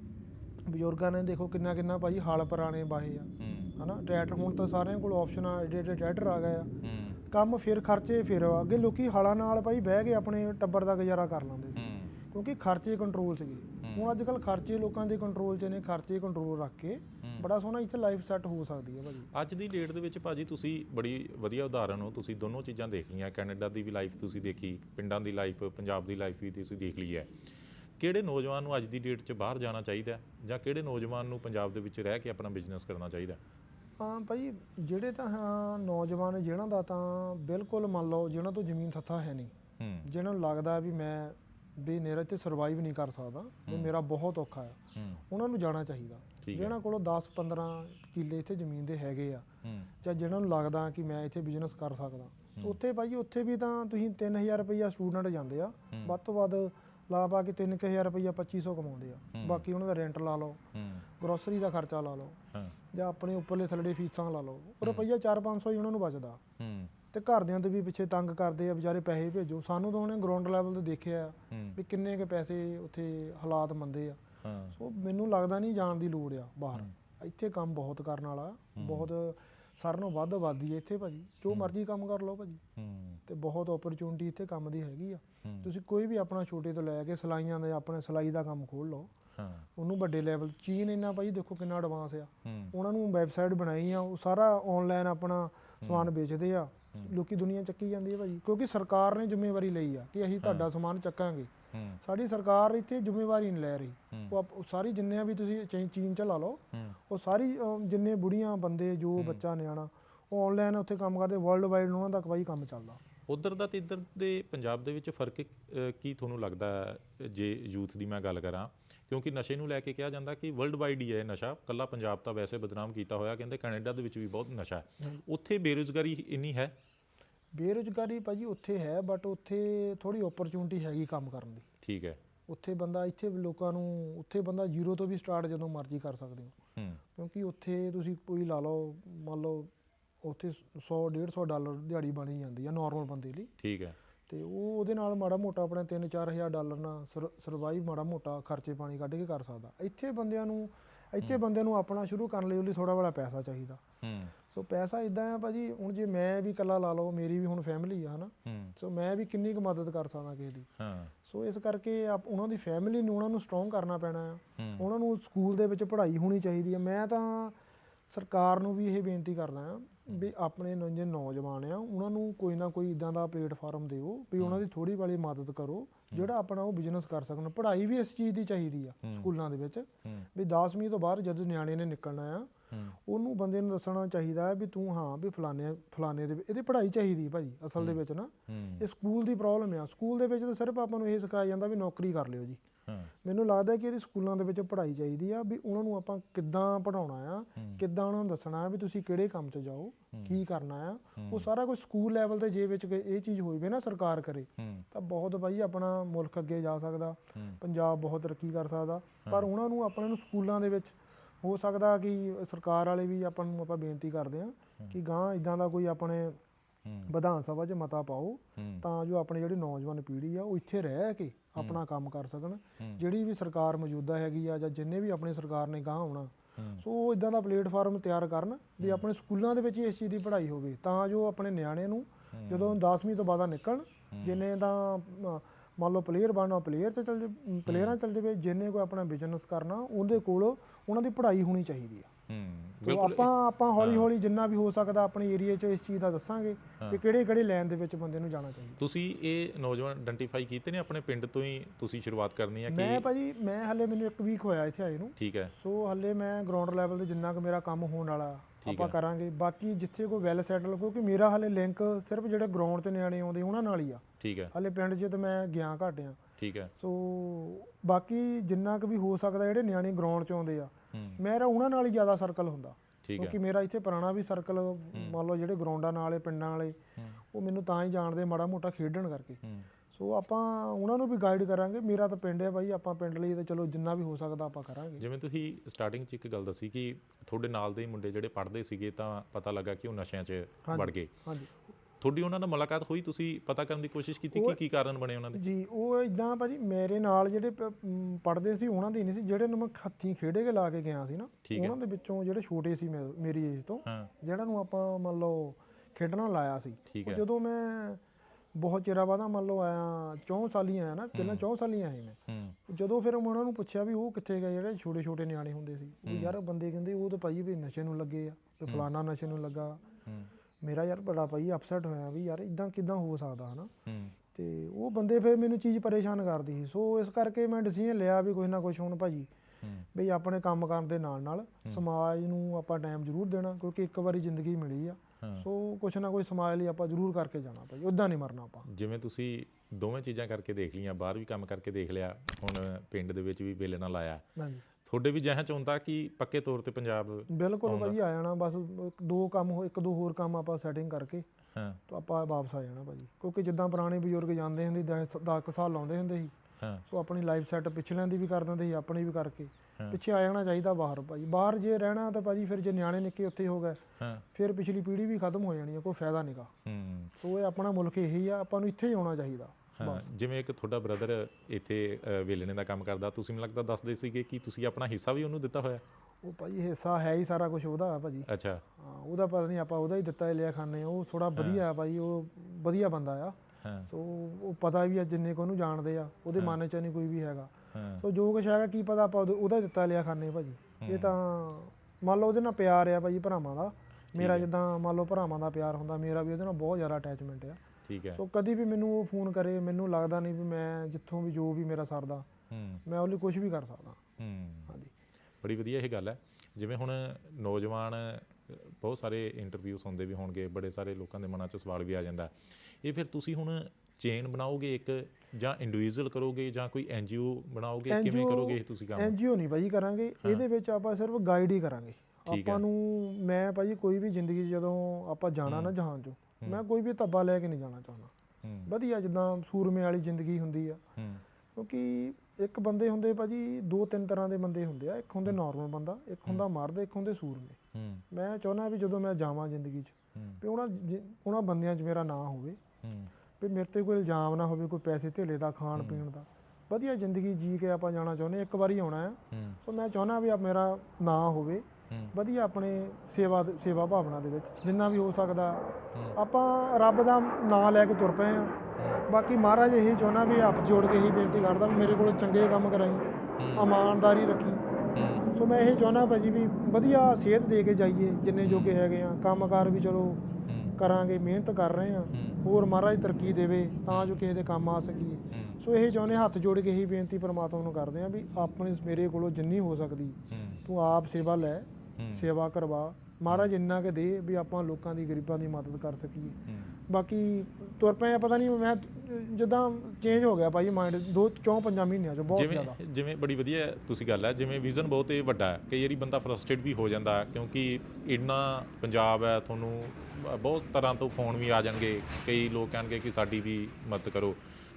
ਬਜ਼ੁਰਗਾਂ ਨੇ ਦੇਖੋ ਕਿੰਨਾ ਕਿੰਨਾ ਭਾਜੀ ਹਲ ਪੁਰਾਣੇ ਬਾਹੇ ਆ। ਹੂੰ। ਹਨਾ? ਟਰੈਕਟਰ ਹੁਣ ਤਾਂ ਸਾਰਿਆਂ ਕੋਲ ਆਪਸ਼ਨ ਆ ਏਡੇ ਏਡੇ ਟਰੈਕਟਰ ਆ ਗਏ ਆ। ਹੂੰ। ਕੰਮ ਫਿਰ ਖਰਚੇ ਫਿਰ ਅੱਗੇ ਲੋਕੀ ਹਲਾਂ ਨਾਲ ਭਾਈ ਬਹਿ ਕੇ ਆਪਣੇ ਟੱਬਰ ਦਾ ਗੁਜ਼ਾਰਾ ਕਰ ਲੈਂਦੇ ਸੀ। ਹੂੰ। ਕਿਉਂਕਿ ਖਰਚੇ ਕੰਟਰੋਲ ਸੀਗੇ। ਹੁਣ ਅੱਜ ਕੱਲ ਖਰਚੇ ਲੋਕਾਂ ਦੇ ਕੰਟਰੋਲ 'ਚ ਨੇ ਖਰਚੇ ਕੰਟਰੋਲ ਰੱਖ ਕੇ ਬੜਾ ਸੋਹਣਾ ਇੱਥੇ ਲਾਈਫ ਸੈੱਟ ਹੋ ਸਕਦੀ ਹੈ ਭਾਜੀ ਅੱਜ ਦੀ ਡੇਟ ਦੇ ਵਿੱਚ ਭਾਜੀ ਤੁਸੀਂ ਬੜੀ ਵਧੀਆ ਉਦਾਹਰਨ ਹੋ ਤੁਸੀਂ ਦੋਨੋਂ ਚੀਜ਼ਾਂ ਦੇਖ ਲਈਆਂ ਕੈਨੇਡਾ ਦੀ ਵੀ ਲਾਈਫ ਤੁਸੀਂ ਦੇਖੀ ਪਿੰਡਾਂ ਦੀ ਲਾਈਫ ਪੰਜਾਬ ਦੀ ਲਾਈਫ ਵੀ ਤੁਸੀਂ ਦੇਖ ਲਈ ਹੈ ਕਿਹੜੇ ਨੌਜਵਾਨ ਨੂੰ ਅੱਜ ਦੀ ਡੇਟ 'ਚ ਬਾਹਰ ਜਾਣਾ ਚਾਹੀਦਾ? ਜਾਂ ਕਿਹੜੇ ਨੌਜਵਾਨ ਨੂੰ ਪੰਜਾਬ ਦੇ ਵਿੱਚ ਰਹਿ ਕੇ ਆਪਣਾ ਬਿਜ਼ਨਸ ਕਰਨਾ ਚਾਹੀਦਾ ਹੈ? ਭਾਈ ਜਿਹੜੇ ਤਾਂ ਹਾਂ ਨੌਜਵਾਨ ਜਿਹਨਾਂ ਦਾ ਤਾਂ ਬਿਲਕੁਲ ਮੰਨ ਲਓ ਜਿਹਨਾਂ ਤੋਂ ਜ਼ਮੀਨ ਥੱਥਾ ਹੈ ਨਹੀਂ ਜਿਹਨਾਂ ਨੂੰ ਲੱਗਦਾ ਵੀ ਮੈਂ ਵੀ ਨੇਰਾ ਤੇ ਸਰਵਾਈਵ ਨਹੀਂ ਕਰ ਸਕਦਾ ਵੀ ਮੇਰਾ ਬਹੁਤ ਔਖਾ ਆ। ਹੂੰ। ਉਹਨਾਂ ਨੂੰ ਜਾਣਾ ਚਾਹੀਦਾ। ਠੀਕ ਹੈ। ਜਿਹਨਾਂ ਕੋਲੋਂ 10 15 ਕਿੱਲੇ ਇੱਥੇ ਜ਼ਮੀਨ ਦੇ ਹੈਗੇ ਆ ਹੂੰ। ਜਾਂ ਜਿਹਨਾਂ ਨੂੰ ਲੱਗਦਾ ਕਿ ਮੈਂ ਇੱਥੇ ਬਿਜ਼ਨਸ ਕਰ ਸਕਦਾ। ਉੱਥੇ ਭਾਈ ਉੱਥੇ ਵੀ ਤਾਂ ਤੁਸੀਂ 3000 ਰੁਪਈਆ ਸਟੂਡੈਂਟ ਜਾਂਦੇ ਆ। ਵੱਧ ਤੋਂ ਵੱਧ ਲਾ ਪਾ ਕੇ 3000 ਰੁਪਈਆ 2500 ਕਮਾਉਂਦੇ ਆ। ਬਾਕੀ ਉਹਨਾਂ ਦਾ ਰੈਂਟ ਲਾ ਲਓ ਹੂੰ। ਗਰੋਸਰੀ ਦਾ ਖਰਚਾ ਲਾ ਲਓ ਹਾਂ। ਜਾਂ ਆਪਣੇ ਉੱਪਰਲੇ ਥੱਲੜੇ ਫੀਸਾਂ ਲਾ ਲਓ। ਉਹ ਰੁਪਈਆ 4-500 ਹੀ ਉਹਨਾਂ ਨੂੰ ਬਚਦਾ। ਹੂੰ। ਤੇ ਘਰਦਿਆਂ ਤੇ ਵੀ ਪਿੱਛੇ ਤੰਗ ਕਰਦੇ ਆ ਵਿਚਾਰੇ ਪੈਸੇ ਭੇਜੋ। ਸਾਨੂੰ ਤਾਂ ਉਹਨੇ ਗਰਾਊਂਡ ਲੈਵਲ ਤੇ ਦੇਖਿਆ ਵੀ ਕਿੰਨੇ ਕੇ ਪੈਸੇ ਉੱਥੇ ਹਾਲਾਤ ਮੰਦੇ ਆ। ਸੋ ਮੈਨੂੰ ਲੱਗਦਾ ਨਹੀਂ ਜਾਣ ਦੀ ਲੋੜ ਆ ਬਾਹਰ। ਇੱਥੇ ਕੰਮ ਬਹੁਤ ਕਰਨ ਵਾਲਾ ਬਹੁਤ ਸਾਰਿਆਂ ਨਾਲੋਂ ਵੱਧ ਆਬਾਦੀ ਹੈ ਇੱਥੇ ਭਾਜੀ। ਜੋ ਮਰਜ਼ੀ ਕੰਮ ਕਰ ਲਓ ਭਾਜੀ। ਤੇ ਬਹੁਤ ਓਪਰਚੁਨਿਟੀ ਇੱਥੇ ਕੰਮ ਦੀ ਹੈਗੀ ਆ। ਤੁਸੀਂ ਕੋਈ ਵੀ ਆਪਣਾ ਛੋਟੇ ਤੋਂ ਲੈ ਕੇ ਸਲਾਈਆਂ ਦੇ ਆਪਣੇ ਸਲਾਈ ਦਾ ਕੰਮ ਖੋਲ ਲਓ। ਹਾਂ। ਉਹਨੂੰ ਵੱਡੇ ਲੈਵਲ ਚੀਨ ਇੰਨਾ ਭਾਜੀ ਦੇਖੋ ਕਿੰਨਾ ਐਡਵਾਂਸ ਆ। ਉਹਨਾਂ ਨੂੰ ਵੈਬਸਾਈਟ ਬਣਾਈ ਆ ਉਹ ਸਾਰਾ ਆਨਲਾਈਨ ਆਪਣਾ ਸਮਾਨ ਵੇਚਦੇ ਆ। ਲੋਕੀ ਦੁਨੀਆ ਚੱਕੀ ਜਾਂਦੀ ਹੈ ਭਾਜੀ। ਕਿਉਂਕਿ ਸਰਕਾਰ ਨੇ ਜ਼ਿੰਮੇਵਾਰੀ ਲਈ ਆ ਕਿ ਅਸੀਂ ਤੁਹਾਡਾ ਸਮਾਨ ਚੱਕਾਂਗੇ। ਸਾਡੀ ਸਰਕਾਰ ਇੱਥੇ ਜ਼ਿੰਮੇਵਾਰੀ ਨਹੀਂ ਲੈ ਰਹੀ। ਉਹ ਸਾਰੀ ਜਿੰਨੇ ਵੀ ਤੁਸੀਂ ਚੀਨ ਚ ਲਾ ਲਓ ਉਹ ਸਾਰੀ ਜਿੰਨੇ ਬੁੜੀਆਂ ਬੰਦੇ ਜੋ ਬੱਚਾ ਨਿਆਣਾ ਉਹ ਆਨਲਾਈਨ ਉੱਥੇ ਕੰਮ ਕਰਦੇ ਵਰਲਡ ਵਾਈਡ ਉਹਨਾਂ ਦਾ ਭਾਈ ਕੰਮ ਚੱਲਦਾ। ਉਧਰ ਦਾ ਤੇ ਇੱਧਰ ਦੇ ਪੰਜਾਬ ਦੇ ਵਿੱਚ ਫ਼ਰਕ ਕੀ ਤੁਹਾਨੂੰ ਲੱਗਦਾ ਜੇ ਯੂਥ ਦੀ ਮੈਂ ਗੱਲ ਕਰਾਂ ਕਿਉਂਕਿ ਨਸ਼ੇ ਨੂੰ ਲੈ ਕੇ ਕਿਹਾ ਜਾਂਦਾ ਕਿ ਵਰਲਡ ਵਾਈਡ ਹੀ ਹੈ ਇਹ ਨਸ਼ਾ। ਕੱਲਾ ਪੰਜਾਬ ਤਾਂ ਵੈਸੇ ਬਦਨਾਮ ਕੀਤਾ ਹੋਇਆ ਕਹਿੰਦੇ ਕੈਨੇਡਾ ਦੇ ਵਿੱਚ ਵੀ ਬਹੁਤ ਨਸ਼ਾ ਹੈ। ਉੱਥੇ ਬੇਰੁਜ਼ਗਾਰੀ ਇੰਨੀ ਹੈ? ਬੇਰੁਜ਼ਗਾਰੀ ਭਾਜੀ ਉੱਥੇ ਹੈ ਬਟ ਉੱਥੇ ਥੋੜੀ ਓਪਰਚੁਨਿਟੀ ਹੈਗੀ ਕੰਮ ਕਰਨ ਦੀ। ਠੀਕ ਹੈ। ਉੱਥੇ ਬੰਦਾ ਇੱਥੇ ਲੋਕਾਂ ਨੂੰ ਉੱਥੇ ਬੰਦਾ ਜ਼ੀਰੋ ਤੋਂ ਵੀ ਸਟਾਰਟ ਜਦੋਂ ਮਰਜ਼ੀ ਕਰ ਸਕਦੇ ਹੋ। ਹੂੰ। ਕਿਉਂਕਿ ਉੱਥੇ ਤੁਸੀਂ ਕੋਈ ਲਾ ਲਓ ਮੰਨ ਲਓ ਉੱਥੇ 100 150 ਡਾਲਰ ਦਿਹਾੜੀ ਬਣੀ ਜਾਂਦੀ ਆ ਨਾਰਮਲ ਬੰਦੇ ਲਈ। ਠੀਕ ਹੈ। ਤੇ ਉਹ ਉਹਦੇ ਨਾਲ ਮਾੜਾ ਮੋਟਾ ਆਪਣੇ 3-4000 ਡਾਲਰ ਨਾਲ ਸਰਵਾਈਵ ਮਾੜਾ ਮੋਟਾ ਖਰਚੇ ਪਾਣੀ ਕੱਢ ਕੇ ਕਰ ਸਕਦਾ। ਇੱਥੇ ਬੰਦਿਆਂ ਨੂੰ ਇੱਥੇ ਬੰਦਿਆਂ ਨੂੰ ਆਪਣਾ ਸ਼ੁਰੂ ਕਰਨ ਲਈ ਉਹਲੀ ਥੋੜਾ ਬੜਾ ਪੈਸਾ ਚਾਹੀਦਾ। ਹੂੰ। ਸੋ ਪੈਸਾ ਇਦਾਂ ਆ ਭਾਜੀ ਹੁਣ ਜੇ ਮੈਂ ਵੀ ਇਕੱਲਾ ਲਾ ਲਓ ਮੇਰੀ ਵੀ ਹੁਣ ਫੈਮਿਲੀ ਆ ਹਨਾ। ਸੋ ਮੈਂ ਵੀ ਕਿੰਨੀ ਕੁ ਮਦਦ ਕਰ ਸਕਦਾ ਕਿਸੇ ਦੀ। ਹਾਂ। ਸੋ ਇਸ ਕਰਕੇ ਆਪ- ਉਹਨਾਂ ਦੀ ਫੈਮਿਲੀ ਨੂੰ ਉਹਨਾਂ ਨੂੰ ਸਟਰੋਂਗ ਕਰਨਾ ਪੈਣਾ ਆ। ਉਹਨਾਂ ਨੂੰ ਸਕੂਲ ਦੇ ਵਿੱਚ ਪੜ੍ਹਾਈ ਹੋਣੀ ਚਾਹੀਦੀ ਹੈ ਮੈਂ ਤਾਂ ਸਰਕਾਰ ਨੂੰ ਵੀ ਇਹ ਬੇਨਤੀ ਕਰਦਾ ਹਾਂ ਵੀ ਆਪਣੇ ਨੌ- ਜਿਹੜੇ ਨੌਜਵਾਨ ਆ ਉਹਨਾਂ ਨੂੰ ਕੋਈ ਨਾ ਕੋਈ ਇਦਾਂ ਦਾ ਪਲੇਟਫਾਰਮ ਦਿਓ ਵੀ ਉਹਨਾਂ ਦੀ ਥੋੜੀ ਵਾਲੀ ਮਦਦ ਕਰੋ ਜਿਹੜਾ ਆਪਣਾ ਉਹ ਬਿਜ਼ਨਸ ਕਰ ਸਕਣ। ਪੜ੍ਹਾਈ ਵੀ ਇਸ ਚੀਜ਼ ਦੀ ਚਾਹੀਦੀ ਆ ਸਕੂਲਾਂ ਦੇ ਵਿੱਚ ਹੂੰ। ਵੀ 10ਵੀਂ ਤੋਂ ਬਾਅਦ ਜਦੋਂ ਨਿਆਣੇ ਨੇ ਨਿਕਲਣਾ ਆ ਹੂੰ। ਉਹਨੂੰ ਬੰਦੇ ਨੂੰ ਦੱਸਣਾ ਚਾਹੀਦਾ ਹੈ ਵੀ ਤੂੰ ਹਾਂ ਵੀ ਫਲਾਣੇ ਫਲਾਣੇ ਦੇ ਵਿੱਚ- ਇਹਦੀ ਪੜ੍ਹਾਈ ਚਾਹੀਦੀ ਭਾਜੀ ਅਸਲ ਦੇ ਵਿੱਚ ਨਾ। ਹੂੰ। ਇਹ ਸਕੂਲ ਦੀ ਪ੍ਰੋਬਲਮ ਆ। ਸਕੂਲ ਦੇ ਵਿੱਚ ਤਾਂ ਸਿਰਫ ਆਪਾਂ ਨੂੰ ਇਹ ਸਿਖਾਇਆ ਜਾਂਦਾ ਵੀ ਨੌਕਰੀ ਕਰ ਲਿਓ ਜੀ। ਮੈਨੂੰ ਲੱਗਦਾ ਕਿ ਇਹਦੀ ਸਕੂਲਾਂ ਦੇ ਵਿੱਚ ਪੜ੍ਹਾਈ ਚਾਹੀਦੀ ਆ ਵੀ ਉਹਨਾਂ ਨੂੰ ਆਪਾਂ ਕਿੱਦਾਂ ਪੜਾਉਣਾ ਆ। ਕਿੱਦਾਂ ਉਹਨਾਂ ਨੂੰ ਦੱਸਣਾ ਆ ਵੀ ਤੁਸੀਂ ਕਿਹੜੇ ਕੰਮ 'ਚ ਜਾਓ। ਕੀ ਕਰਨਾ ਆ। ਉਹ ਸਾਰਾ ਕੁਝ ਸਕੂਲ ਲੈਵਲ ਤੇ ਜੇ ਵਿੱਚ ਇਹ ਚੀਜ਼ ਹੋਈ ਵੇ ਨਾ ਸਰਕਾਰ ਕਰੇ ਤਾਂ ਬਹੁਤ ਬਾਈ ਆਪਣਾ ਮੁਲਕ ਅੱਗੇ ਜਾ ਸਕਦਾ ਪੰਜਾਬ ਬਹੁਤ ਤਰੱਕੀ ਕਰ ਸਕਦਾ। ਪਰ ਉਹਨਾਂ ਨੂੰ ਆਪਣੇ ਨੂੰ ਸਕੂਲਾਂ ਦੇ ਵਿੱਚ ਹੋ ਸਕਦਾ ਕਿ ਸਰਕਾਰ ਵਾਲੇ ਵੀ ਆਪਾਂ ਨੂੰ ਆਪਾਂ ਬੇਨਤੀ ਕਰਦੇ ਆ ਕਿ ਗਾਂ ਇਦਾਂ ਦਾ ਕੋਈ ਆਪਣੇ ਵਿਧਾਨ ਸਭਾ 'ਚ ਮਤਾ ਪਾਓ ਤਾਂ ਜੋ ਆਪਣੀ ਜਿਹੜੀ ਨੌਜਵਾਨ ਪੀੜ੍ਹੀ ਆ ਉਹ ਇੱਥੇ ਰਹਿ ਕੇ ਆਪਣਾ ਕੰਮ ਕਰ ਸਕਣ। ਜਿਹੜੀ ਵੀ ਸਰਕਾਰ ਮੌਜੂਦਾ ਹੈਗੀ ਆ ਜਾਂ ਜਿੰਨੇ ਵੀ ਆਪਣੀ ਸਰਕਾਰ ਨੇ ਗਾਂ ਆਉਣਾ ਹੂੰ। ਸੋ ਉਹ ਇਦਾਂ ਦਾ ਪਲੇਟਫਾਰਮ ਤਿਆਰ ਕਰਨ ਵੀ ਆਪਣੇ ਸਕੂਲਾਂ ਦੇ ਵਿੱਚ ਇਸ ਚੀਜ਼ ਦੀ ਪੜ੍ਹਾਈ ਹੋਵੇ ਤਾਂ ਜੋ ਆਪਣੇ ਨਿਆਣੇ ਨੂੰ ਜਦੋਂ 10ਵੀਂ ਤੋਂ ਬਾਅਦ ਨਿਕਲਣ ਜਿੰਨੇ ਤਾਂ ਮੰਨ ਲਓ ਪਲੇਅਰ ਬਣਨਾ ਪਲੇਅਰ ਚ ਚੱਲ ਜਾ ਪਲੇਅਰਾਂ ਚੱਲ ਜਾਵੇ ਜਿੰਨੇ ਕੋਈ ਆਪਣਾ ਬਿਜ਼ਨਸ ਕਰਨਾ ਉਹਦੇ ਕੋਲ ਉਹਨਾਂ ਦੀ ਪੜ੍ਹਾਈ ਹੋਣੀ ਚਾਹੀਦੀ ਆ। ਹੂੰ ਆਪਾਂ ਆਪਾਂ ਹੌਲੀ ਹੌਲੀ ਜਿੰਨਾ ਵੀ ਹੋ ਸਕਦਾ ਆਪਣੀ ਏਰੀਆ 'ਚ ਇਸ ਚੀਜ਼ ਦਾ ਦੱਸਾਂਗੇ ਕਿ ਕਿਹੜੇ ਕਿਹੜੇ ਲਾਈਨ ਦੇ ਵਿੱਚ ਬੰਦੇ ਨੂੰ ਜਾਣਾ ਚਾਹੀਦਾ। ਤੁਸੀਂ ਇਹ ਨੌਜਵਾਨ ਆਇਡੈਂਟੀਫਾਈ ਕੀਤੇ ਨੇ ਆਪਣੇ ਪਿੰਡ ਤੋਂ ਹੀ ਤੁਸੀਂ ਸ਼ੁਰੂਆਤ ਕਰਨੀ ਹੈ ਮੈਂ ਕਿ ਭਾਜੀ ਮੈਂ ਹਲੇ ਮੈਨੂੰ ਇੱਕ ਵੀਕ ਹੋਇਆ ਇੱਥੇ ਆਏ ਨੂੰ। ਠੀਕ ਹੈ। ਸੋ ਹਲੇ ਮੈਂ ਗਰਾਊਂਡ ਲੈਵਲ ਤੇ ਜਿੰਨਾ ਕੁ ਮੇਰਾ ਕੰਮ ਹੋਣ ਵਾਲਾ ਆਪਾਂ ਕਰਾਂਗੇ। ਬਾਕੀ ਜਿੱਥੇ ਕੋਈ ਵੈਲ ਸੈਟਲ ਕਿਉਂਕਿ ਮੇਰਾ ਹਲੇ ਲਿੰਕ ਸਿਰਫ ਜਿਹੜੇ ਗਰਾਊਂਡ ਤੇ ਨਿਆਣੇ ਆਉਂਦੇ ਉਹਨਾਂ ਨਾਲ ਹੀ ਆ। ਠੀਕ ਹੈ। ਹਲੇ ਪਿੰਡ 'ਚ ਤੇ ਮੈਂ ਗਿਆ ਘੱਟ ਆ। ਠੀਕ ਹੈ। ਸੋ ਬਾਕੀ ਜਿੰਨਾ ਕੁ ਵੀ ਹੋ ਸਕਦਾ ਜਿਹੜੇ ਨਿਆਣੇ ਗਰਾਊਂਡ 'ਚ ਆਉਂਦੇ ਆ ਮੇਰਾ ਉਹਨਾਂ ਨਾਲ ਹੀ ਜ਼ਿਆਦਾ ਸਰਕਲ ਹੁੰਦਾ। ਕਿਉਂਕਿ ਮੇਰਾ ਇੱਥੇ ਪੁਰਾਣਾ ਵੀ ਸਰਕਲ ਮੰਨ ਲਓ ਜਿਹੜੇ ਗਰਾਊਂਡਾਂ ਨਾਲ ਪਿੰਡਾਂ ਵਾਲੇ ਉਹ ਮੈਨੂੰ ਤਾਂ ਹੀ ਜਾਣਦੇ ਮਾੜਾ ਮੋਟਾ ਖੇਡਣ ਕਰਕੇ। ਸੋ ਆਪਾਂ ਉਹਨਾਂ ਨੂੰ ਵੀ ਗਾਈਡ ਕਰਾਂਗੇ। ਮੇਰਾ ਤਾਂ ਪਿੰਡ ਹੈ ਬਾਈ ਆਪਾਂ ਪਿੰਡ ਲਈ ਤੇ ਚਲੋ ਜਿੰਨਾ ਵੀ ਹੋ ਸਕਦਾ ਆਪਾਂ ਕਰਾਂਗੇ। ਜਿਵੇਂ ਤੁਸੀਂ ਸਟਾਰਟਿੰਗ 'ਚ ਇੱਕ ਗੱਲ ਦੱਸੀ ਕਿ ਤੁਹਾਡੇ ਨਾਲ ਦੇ ਮੁੰਡੇ ਜਿਹੜੇ ਪੜ੍ਹਦੇ ਸੀਗੇ ਤਾਂ ਪਤਾ ਲੱਗਾ ਕਿ ਉਹ ਨਸ਼ਿਆਂ 'ਚ ਵੜ ਗਏ। ਹਾਂਜੀ। ਤੁਹਾਡੀ ਉਹਨਾਂ ਨਾਲ ਮੁਲਾਕਾਤ ਹੋਈ? ਤੁਸੀਂ ਪਤਾ ਕਰਨ ਦੀ ਕੋਸ਼ਿਸ਼ ਕੀਤੀ ਕਿ ਕੀ ਕਾਰਨ ਬਣੇ ਉਹਨਾਂ ਦੇ? ਜੀ ਉਹ ਇਦਾਂ ਭਾਜੀ ਮੇਰੇ ਨਾਲ ਜਿਹੜੇ ਪੜਦੇ ਸੀ ਉਹਨਾਂ ਦੀ ਨਹੀਂ ਸੀ। ਜਿਹੜੇ ਨੂੰ ਮੈਂ ਹੱਥੀਂ ਖੇਡੇ ਕੇ ਲਾ ਕੇ ਗਿਆ ਸੀ ਨਾ। ਉਹਨਾਂ ਦੇ ਵਿੱਚੋਂ ਜਿਹੜੇ ਛੋਟੇ ਸੀ ਮੇਰੀ ਏਜ ਤੋਂ ਜਿਹੜਾ ਨੂੰ ਆਪਾਂ ਮੰਨ ਲਓ ਖੇਡਣਾ ਲਾਇਆ ਸੀ। ਜਦੋਂ ਮੈਂ ਬਹੁਤ ਚਿਰਾਂ ਬਾਅਦ ਮੰਨ ਲਓ ਆਇਆ 4 ਸਾਲ ਆਇਆ ਨਾ ਪਹਿਲਾਂ 4 ਸਾਲ ਆਇਆ ਮੈਂ। ਜਦੋਂ ਫਿਰ ਮੈਂ ਉਹਨਾਂ ਨੂੰ ਪੁੱਛਿਆ ਵੀ ਉਹ ਕਿੱਥੇ ਗਏ ਜਿਹੜੇ ਛੋਟੇ ਛੋਟੇ ਨਿਆਣੇ ਹੁੰਦੇ ਸੀ ਉਹ ਯਾਰ ਬੰਦੇ ਕਹਿੰਦੇ ਉਹ ਤਾਂ ਭਾਈ ਵੀ ਨਸ਼ੇ ਨੂੰ ਲੱਗੇ ਆ ਤੇ ਫਲਾਨਾ ਨਸ਼ੇ ਨੂੰ ਲੱਗਾ। ਮੇਰਾ ਯਾਰ ਬੜਾ ਭਾਈ ਅਪਸੈਟ ਹੋਇਆ ਵੀ ਯਾਰ ਇਦਾਂ ਕਿਦਾਂ ਹੋ ਸਕਦਾ ਹਨਾ? ਤੇ ਉਹ ਬੰਦੇ ਫਿਰ ਮੈਨੂੰ ਚੀਜ਼ ਪਰੇਸ਼ਾਨ ਕਰਦੀ ਸੀ। ਸੋ ਇਸ ਕਰਕੇ ਮੈਂ ਡਿਸੀਜਨ ਲਿਆ ਵੀ ਕੁਝ ਨਾ ਕੁਝ ਹੁਣ ਭਾਜੀ ਬਈ ਆਪਣੇ ਕੰਮ ਕਰਨ ਦੇ ਨਾਲ ਨਾਲ ਸਮਾਜ ਨੂੰ ਆਪਾਂ ਟਾਈਮ ਜ਼ਰੂਰ ਦੇਣਾ ਕਿਉਂਕਿ ਇੱਕ ਵਾਰੀ ਜ਼ਿੰਦਗੀ ਮਿਲੀ ਆ। ਸੋ ਕੁਝ ਨਾ ਕੋਈ ਸਮਾਜ ਲਈ ਆਪਾਂ ਜ਼ਰੂਰ ਕਰਕੇ ਜਾਣਾ ਭਾਜੀ ਉਦਾਂ ਨਹੀਂ ਮਰਨਾ ਆਪਾਂ। ਜਿਵੇਂ ਤੁਸੀਂ ਦੋਵੇਂ ਚੀਜ਼ਾਂ ਕਰਕੇ ਦੇਖ ਲਈਆਂ ਬਾਹਰ ਵੀ ਕੰਮ ਕਰਕੇ ਦੇਖ ਲਿਆ ਹੁਣ ਪਿੰਡ ਦੇ ਵਿੱਚ ਵੀ ਵੇਲੇ ਨਾਲ ਹਾਂਜੀ। ਤੁਹਾਡੇ ਵੀ ਜਹਾਂ ਚ ਹੁੰਦਾ ਕਿ ਪੱਕੇ ਤੌਰ ਤੇ ਪੰਜਾਬ ਬਿਲਕੁਲ ਭਾਜੀ ਆ ਜਾਣਾ ਬਸ ਦੋ ਕੰਮ ਹੋ ਇੱਕ ਦੋ ਹੋਰ ਕੰਮ ਆਪਾਂ ਸੈਟਿੰਗ ਕਰਕੇ ਹਾਂ। ਤਾਂ ਆਪਾਂ ਵਾਪਸ ਆ ਜਾਣਾ ਭਾਜੀ। ਕਿਉਂਕਿ ਜਿੱਦਾਂ ਪੁਰਾਣੇ ਬਜ਼ੁਰਗ ਜਾਂਦੇ ਹੁੰਦੇ 10 ਸਾਲ ਲਾਉਂਦੇ ਹੁੰਦੇ ਸੀ ਹਾਂ। ਸੋ ਆਪਣੀ ਲਾਈਫ ਸੈਟ ਪਿਛਲਿਆਂ ਦੀ ਵੀ ਕਰ ਦਿੰਦੇ ਸੀ ਆਪਣੀ ਵੀ ਕਰਕੇ। ਪਿੱਛੇ ਆ ਜਾਣਾ ਚਾਹੀਦਾ ਬਾਹਰ ਭਾਜੀ। ਬਾਹਰ ਜੇ ਰਹਿਣਾ ਤਾਂ ਭਾਜੀ ਫਿਰ ਜੇ ਨਿਆਣੇ ਨਿੱਕੇ ਉੱਥੇ ਹੋ ਗਏ ਹਾਂ। ਫਿਰ ਪਿਛਲੀ ਪੀੜ੍ਹੀ ਵੀ ਖਤਮ ਹੋ ਜਾਣੀ ਹੈ ਕੋਈ ਫਾਇਦਾ ਨਹੀਂਗਾ ਹੂੰ। ਸੋ ਇਹ ਆਪਣਾ ਮੁਲਕ ਇਹੀ ਆ ਆਪਾਂ ਨੂੰ ਇੱਥੇ ਹੀ ਆਉਣਾ ਚਾਹੀਦਾ। ਹਾਂ। ਜਿਵੇਂ ਇੱਕ ਤੁਹਾਡਾ ਬ੍ਰਦਰ ਇੱਥੇ ਵੇਲਣੇ ਦਾ ਕੰਮ ਕਰਦਾ ਤੁਸੀਂ ਮੈਨੂੰ ਲੱਗਦਾ ਦੱਸਦੇ ਸੀਗੇ ਕਿ ਤੁਸੀਂ ਆਪਣਾ ਹਿੱਸਾ ਵੀ ਉਹਨੂੰ ਦਿੱਤਾ ਹੋਇਆ? ਉਹ ਭਾਜੀ ਹਿੱਸਾ ਹੈ ਹੀ ਸਾਰਾ ਕੁਝ ਉਹਦਾ ਭਾਜੀ। ਅੱਛਾ। ਹਾਂ ਉਹਦਾ ਪਤਾ ਨਹੀਂ ਆਪਾਂ ਉਹਦਾ ਹੀ ਦਿੱਤਾ ਲਿਆ ਖਾਨੇ ਉਹ ਥੋੜਾ ਵਧੀਆ ਆ ਭਾਜੀ ਉਹ ਵਧੀਆ ਬੰਦਾ ਆ। ਸੋ ਉਹ ਪਤਾ ਵੀ ਆ ਜਿੰਨੇ ਕੋ ਉਹਨੂੰ ਜਾਣਦੇ ਆ ਉਹਦੇ ਮਨ 'ਚ ਨਹੀਂ ਕੋਈ ਵੀ ਹੈਗਾ। ਸੋ ਜੋ ਕੁਛ ਹੈਗਾ ਕੀ ਪਤਾ ਆਪਾਂ ਉਹਦਾ- ਦਿੱਤਾ ਲਿਆ ਖਾਨੇ ਭਾਜੀ ਇਹ ਤਾਂ ਮੰਨ ਲਓ ਉਹਦੇ ਨਾਲ ਪਿਆਰ ਆ ਭਾਜੀ ਭਰਾਵਾਂ ਦਾ। ਮੇਰਾ ਜਿੱਦਾਂ ਮੰਨ ਲਓ ਭਰਾਵਾਂ ਦਾ ਪਿਆਰ ਹੁੰਦਾ ਮੇਰਾ ਵੀ ਉਹਦੇ ਨਾਲ ਬਹੁਤ ਜ਼ਿਆਦਾ ਅਟੈਚਮੈਂਟ ਆ। ਠੀਕ ਹੈ। ਸੋ ਕਦੀ ਵੀ ਮੈਨੂੰ ਉਹ ਫੋਨ ਕਰੇ ਮੈਨੂੰ ਲੱਗਦਾ ਨਹੀਂ ਵੀ ਮੈਂ ਜਿੱਥੋਂ ਵੀ ਜੋ ਵੀ ਮੇਰਾ ਸਰਦਾ ਹੂੰ। ਮੈਂ ਉਹਦੇ ਲਈ ਕੁਝ ਵੀ ਕਰ ਸਕਦਾ। ਹੂੰ। ਹਾਂਜੀ। ਬੜੀ ਵਧੀਆ ਇਹ ਗੱਲ ਹੈ। ਜਿਵੇਂ ਹੁਣ ਨੌਜਵਾਨ ਬਹੁਤ ਸਾਰੇ ਇੰਟਰਵਿਊਸ ਹੁੰਦੇ ਵੀ ਹੋਣਗੇ ਬੜੇ ਸਾਰੇ ਲੋਕਾਂ ਦੇ ਮਨਾਂ 'ਚ ਸਵਾਲ ਵੀ ਆ ਜਾਂਦਾ। ਇਹ ਫਿਰ ਤੁਸੀਂ ਹੁਣ ਚੇਨ ਬਣਾਓਗੇ ਇੱਕ ਜਾਂ ਇੰਡੀਵਿਜੂਅਲ ਕਰੋਗੇ ਜਾਂ ਕੋਈ ਐਨਜੀਓ ਬਣਾਓਗੇ? ਕਿਵੇਂ ਕਰੋਗੇ ਇਹ ਤੁਸੀਂ ਕੰਮ? ਐਨਜੀਓ ਨਹੀਂ ਭਾਜੀ ਕਰਾਂਗੇ। ਇਹਦੇ ਵਿੱਚ ਆਪਾਂ ਸਿਰਫ ਗਾਈਡ ਹੀ ਕਰਾਂਗੇ। ਆਪਾਂ ਨੂੰ ਮੈਂ ਭਾਜੀ ਕੋਈ ਵੀ ਜ਼ਿੰਦਗੀ ਜਦੋਂ ਆਪਾਂ ਜਾਣਾ ਨਾ ਜਹਾਨ 'ਚੋਂ ਮੈਂ ਕੋਈ ਵੀ ਧੱਬਾ ਲੈ ਕੇ ਨਹੀਂ ਜਾਣਾ ਚਾਹੁੰਦਾ। ਵਧੀਆ ਜਿੱਦਾਂ ਸੂਰਮੇ ਵਾਲੀ ਜ਼ਿੰਦਗੀ ਹੁੰਦੀ ਆ। ਕਿਉਂਕਿ ਇੱਕ ਬੰਦੇ ਹੁੰਦੇ ਭਾਜੀ ਦੋ ਤਿੰਨ ਤਰ੍ਹਾਂ ਦੇ ਬੰਦੇ ਹੁੰਦੇ ਆ। ਇੱਕ ਹੁੰਦੇ ਨਾਰਮਲ ਬੰਦਾ ਇੱਕ ਹੁੰਦਾ ਮਰਦ ਇੱਕ ਹੁੰਦੇ ਸੂਰਮੇ। ਮੈਂ ਚਾਹੁੰਦਾ ਵੀ ਜਦੋਂ ਮੈਂ ਜਾਵਾਂ ਜ਼ਿੰਦਗੀ 'ਚ ਵੀ ਉਹਨਾਂ ਉਹਨਾਂ ਬੰਦਿਆਂ 'ਚ ਮੇਰਾ ਨਾਂ ਹੋਵੇ। ਵੀ ਮੇਰੇ ਤੇ ਕੋਈ ਇਲਜ਼ਾਮ ਨਾ ਹੋਵੇ ਕੋਈ ਪੈਸੇ ਧੇਲੇ ਦਾ ਖਾਣ ਪੀਣ ਦਾ। ਵਧੀਆ ਜ਼ਿੰਦਗੀ ਜੀ ਕੇ ਆਪਾਂ ਜਾਣਾ ਚਾਹੁੰਦੇ ਇੱਕ ਵਾਰੀ ਆਉਣਾ ਹੈ ਹੂੰ। ਸੋ ਮੈਂ ਚਾਹੁੰਦਾ ਵੀ ਆ ਮੇਰਾ ਨਾਂ ਹੋਵੇ। ਵਧੀਆ ਆਪਣੇ ਸੇਵਾ ਸੇਵਾ ਭਾਵਨਾ ਦੇ ਵਿੱਚ ਜਿੰਨਾ ਵੀ ਹੋ ਸਕਦਾ। ਆਪਾਂ ਰੱਬ ਦਾ ਨਾਂ ਲੈ ਕੇ ਤੁਰ ਪਏ ਆ ਬਾਕੀ ਮਹਾਰਾਜ ਇਹੀ ਚਾਹੁੰਦਾ ਵੀ ਹੱਥ ਜੋੜ ਕੇ ਇਹੀ ਬੇਨਤੀ ਕਰਦਾ ਵੀ ਮੇਰੇ ਕੋਲ ਚੰਗੇ ਕੰਮ ਕਰਾਈ ਇਮਾਨਦਾਰੀ ਰੱਖੀ। ਹੂੰ। ਸੋ ਮੈਂ ਇਹ ਚਾਹੁੰਦਾ ਭਾਜੀ ਵੀ ਵਧੀਆ ਸਿਹਤ ਦੇ ਕੇ ਜਾਈਏ ਜਿੰਨੇ ਜੋਗੇ ਹੈਗੇ ਆ ਕੰਮਕਾਰ ਵੀ ਚਲੋ ਹੂੰ। ਕਰਾਂਗੇ ਮਿਹਨਤ ਕਰ ਰਹੇ ਆ ਹੋਰ ਮਹਾਰਾਜ ਤਰੱਕੀ ਦੇਵੇ ਤਾਂ ਜੋ ਕਿਸੇ ਦੇ ਕੰਮ ਆ ਸਕੀਏ। ਹੂੰ। ਸੋ ਇਹ ਚਾਹੁੰਦੇ ਹੱਥ ਜੋੜ ਕੇ ਇਹੀ ਬੇਨਤੀ ਪਰਮਾਤਮਾ ਨੂੰ ਕਰਦੇ ਆ ਵੀ ਆਪਣੇ ਮੇਰੇ ਕੋਲੋਂ ਜਿੰਨੀ ਹੋ ਸਕਦੀ ਹੂੰ। ਤੂੰ ਆਪ ਸੇਵਾ ਲੈ ਹੂੰ। ਸੇਵਾ ਕਰਵਾ। ਮਹਾਰਾਜ ਇੰਨਾ ਕਿ ਦੇ ਵੀ ਆਪਾਂ ਲੋਕਾਂ ਦੀ ਗਰੀਬਾਂ ਦੀ ਮਦਦ ਕਰ ਸਕੀਏ। ਹੂੰ। ਬਾਕੀ ਤੁਰ ਪਏ ਪਤਾ ਨਹੀਂ ਮੈਂ ਜਿੱਦਾਂ ਚੇਂਜ ਹੋ ਗਿਆ ਭਾਈ ਮਾਈਂਡ ਦੋ ਚੌਂ ਪੰਜਾਂ ਮਹੀਨਿਆਂ ਚ ਬਹੁਤ ਜ਼ਿਆਦਾ। ਜਿਵੇਂ ਬੜੀ ਵਧੀਆ ਤੁਸੀਂ ਗੱਲ ਹੈ ਜਿਵੇਂ ਵਿਜ਼ਨ ਬਹੁਤ ਇਹ ਵੱਡਾ ਹੈ। ਕਈ ਵਾਰੀ ਬੰਦਾ ਫਰਸਟ੍ਰੇਟ ਵੀ ਹੋ ਜਾਂਦਾ ਹੈ ਕਿਉਂਕਿ ਇੰਨਾ ਪੰਜਾਬ ਹੈ ਤੁਹਾਨੂੰ ਬਹੁਤ ਤਰ੍ਹਾਂ ਤੋਂ ਫੋਨ ਵੀ ਆ ਜਾਣਗੇ। ਕਈ ਲੋਕ ਕਹਿਣਗੇ ਕਿ ਸਾਡੀ ਵੀ ਮਦਦ ਕਰੋ।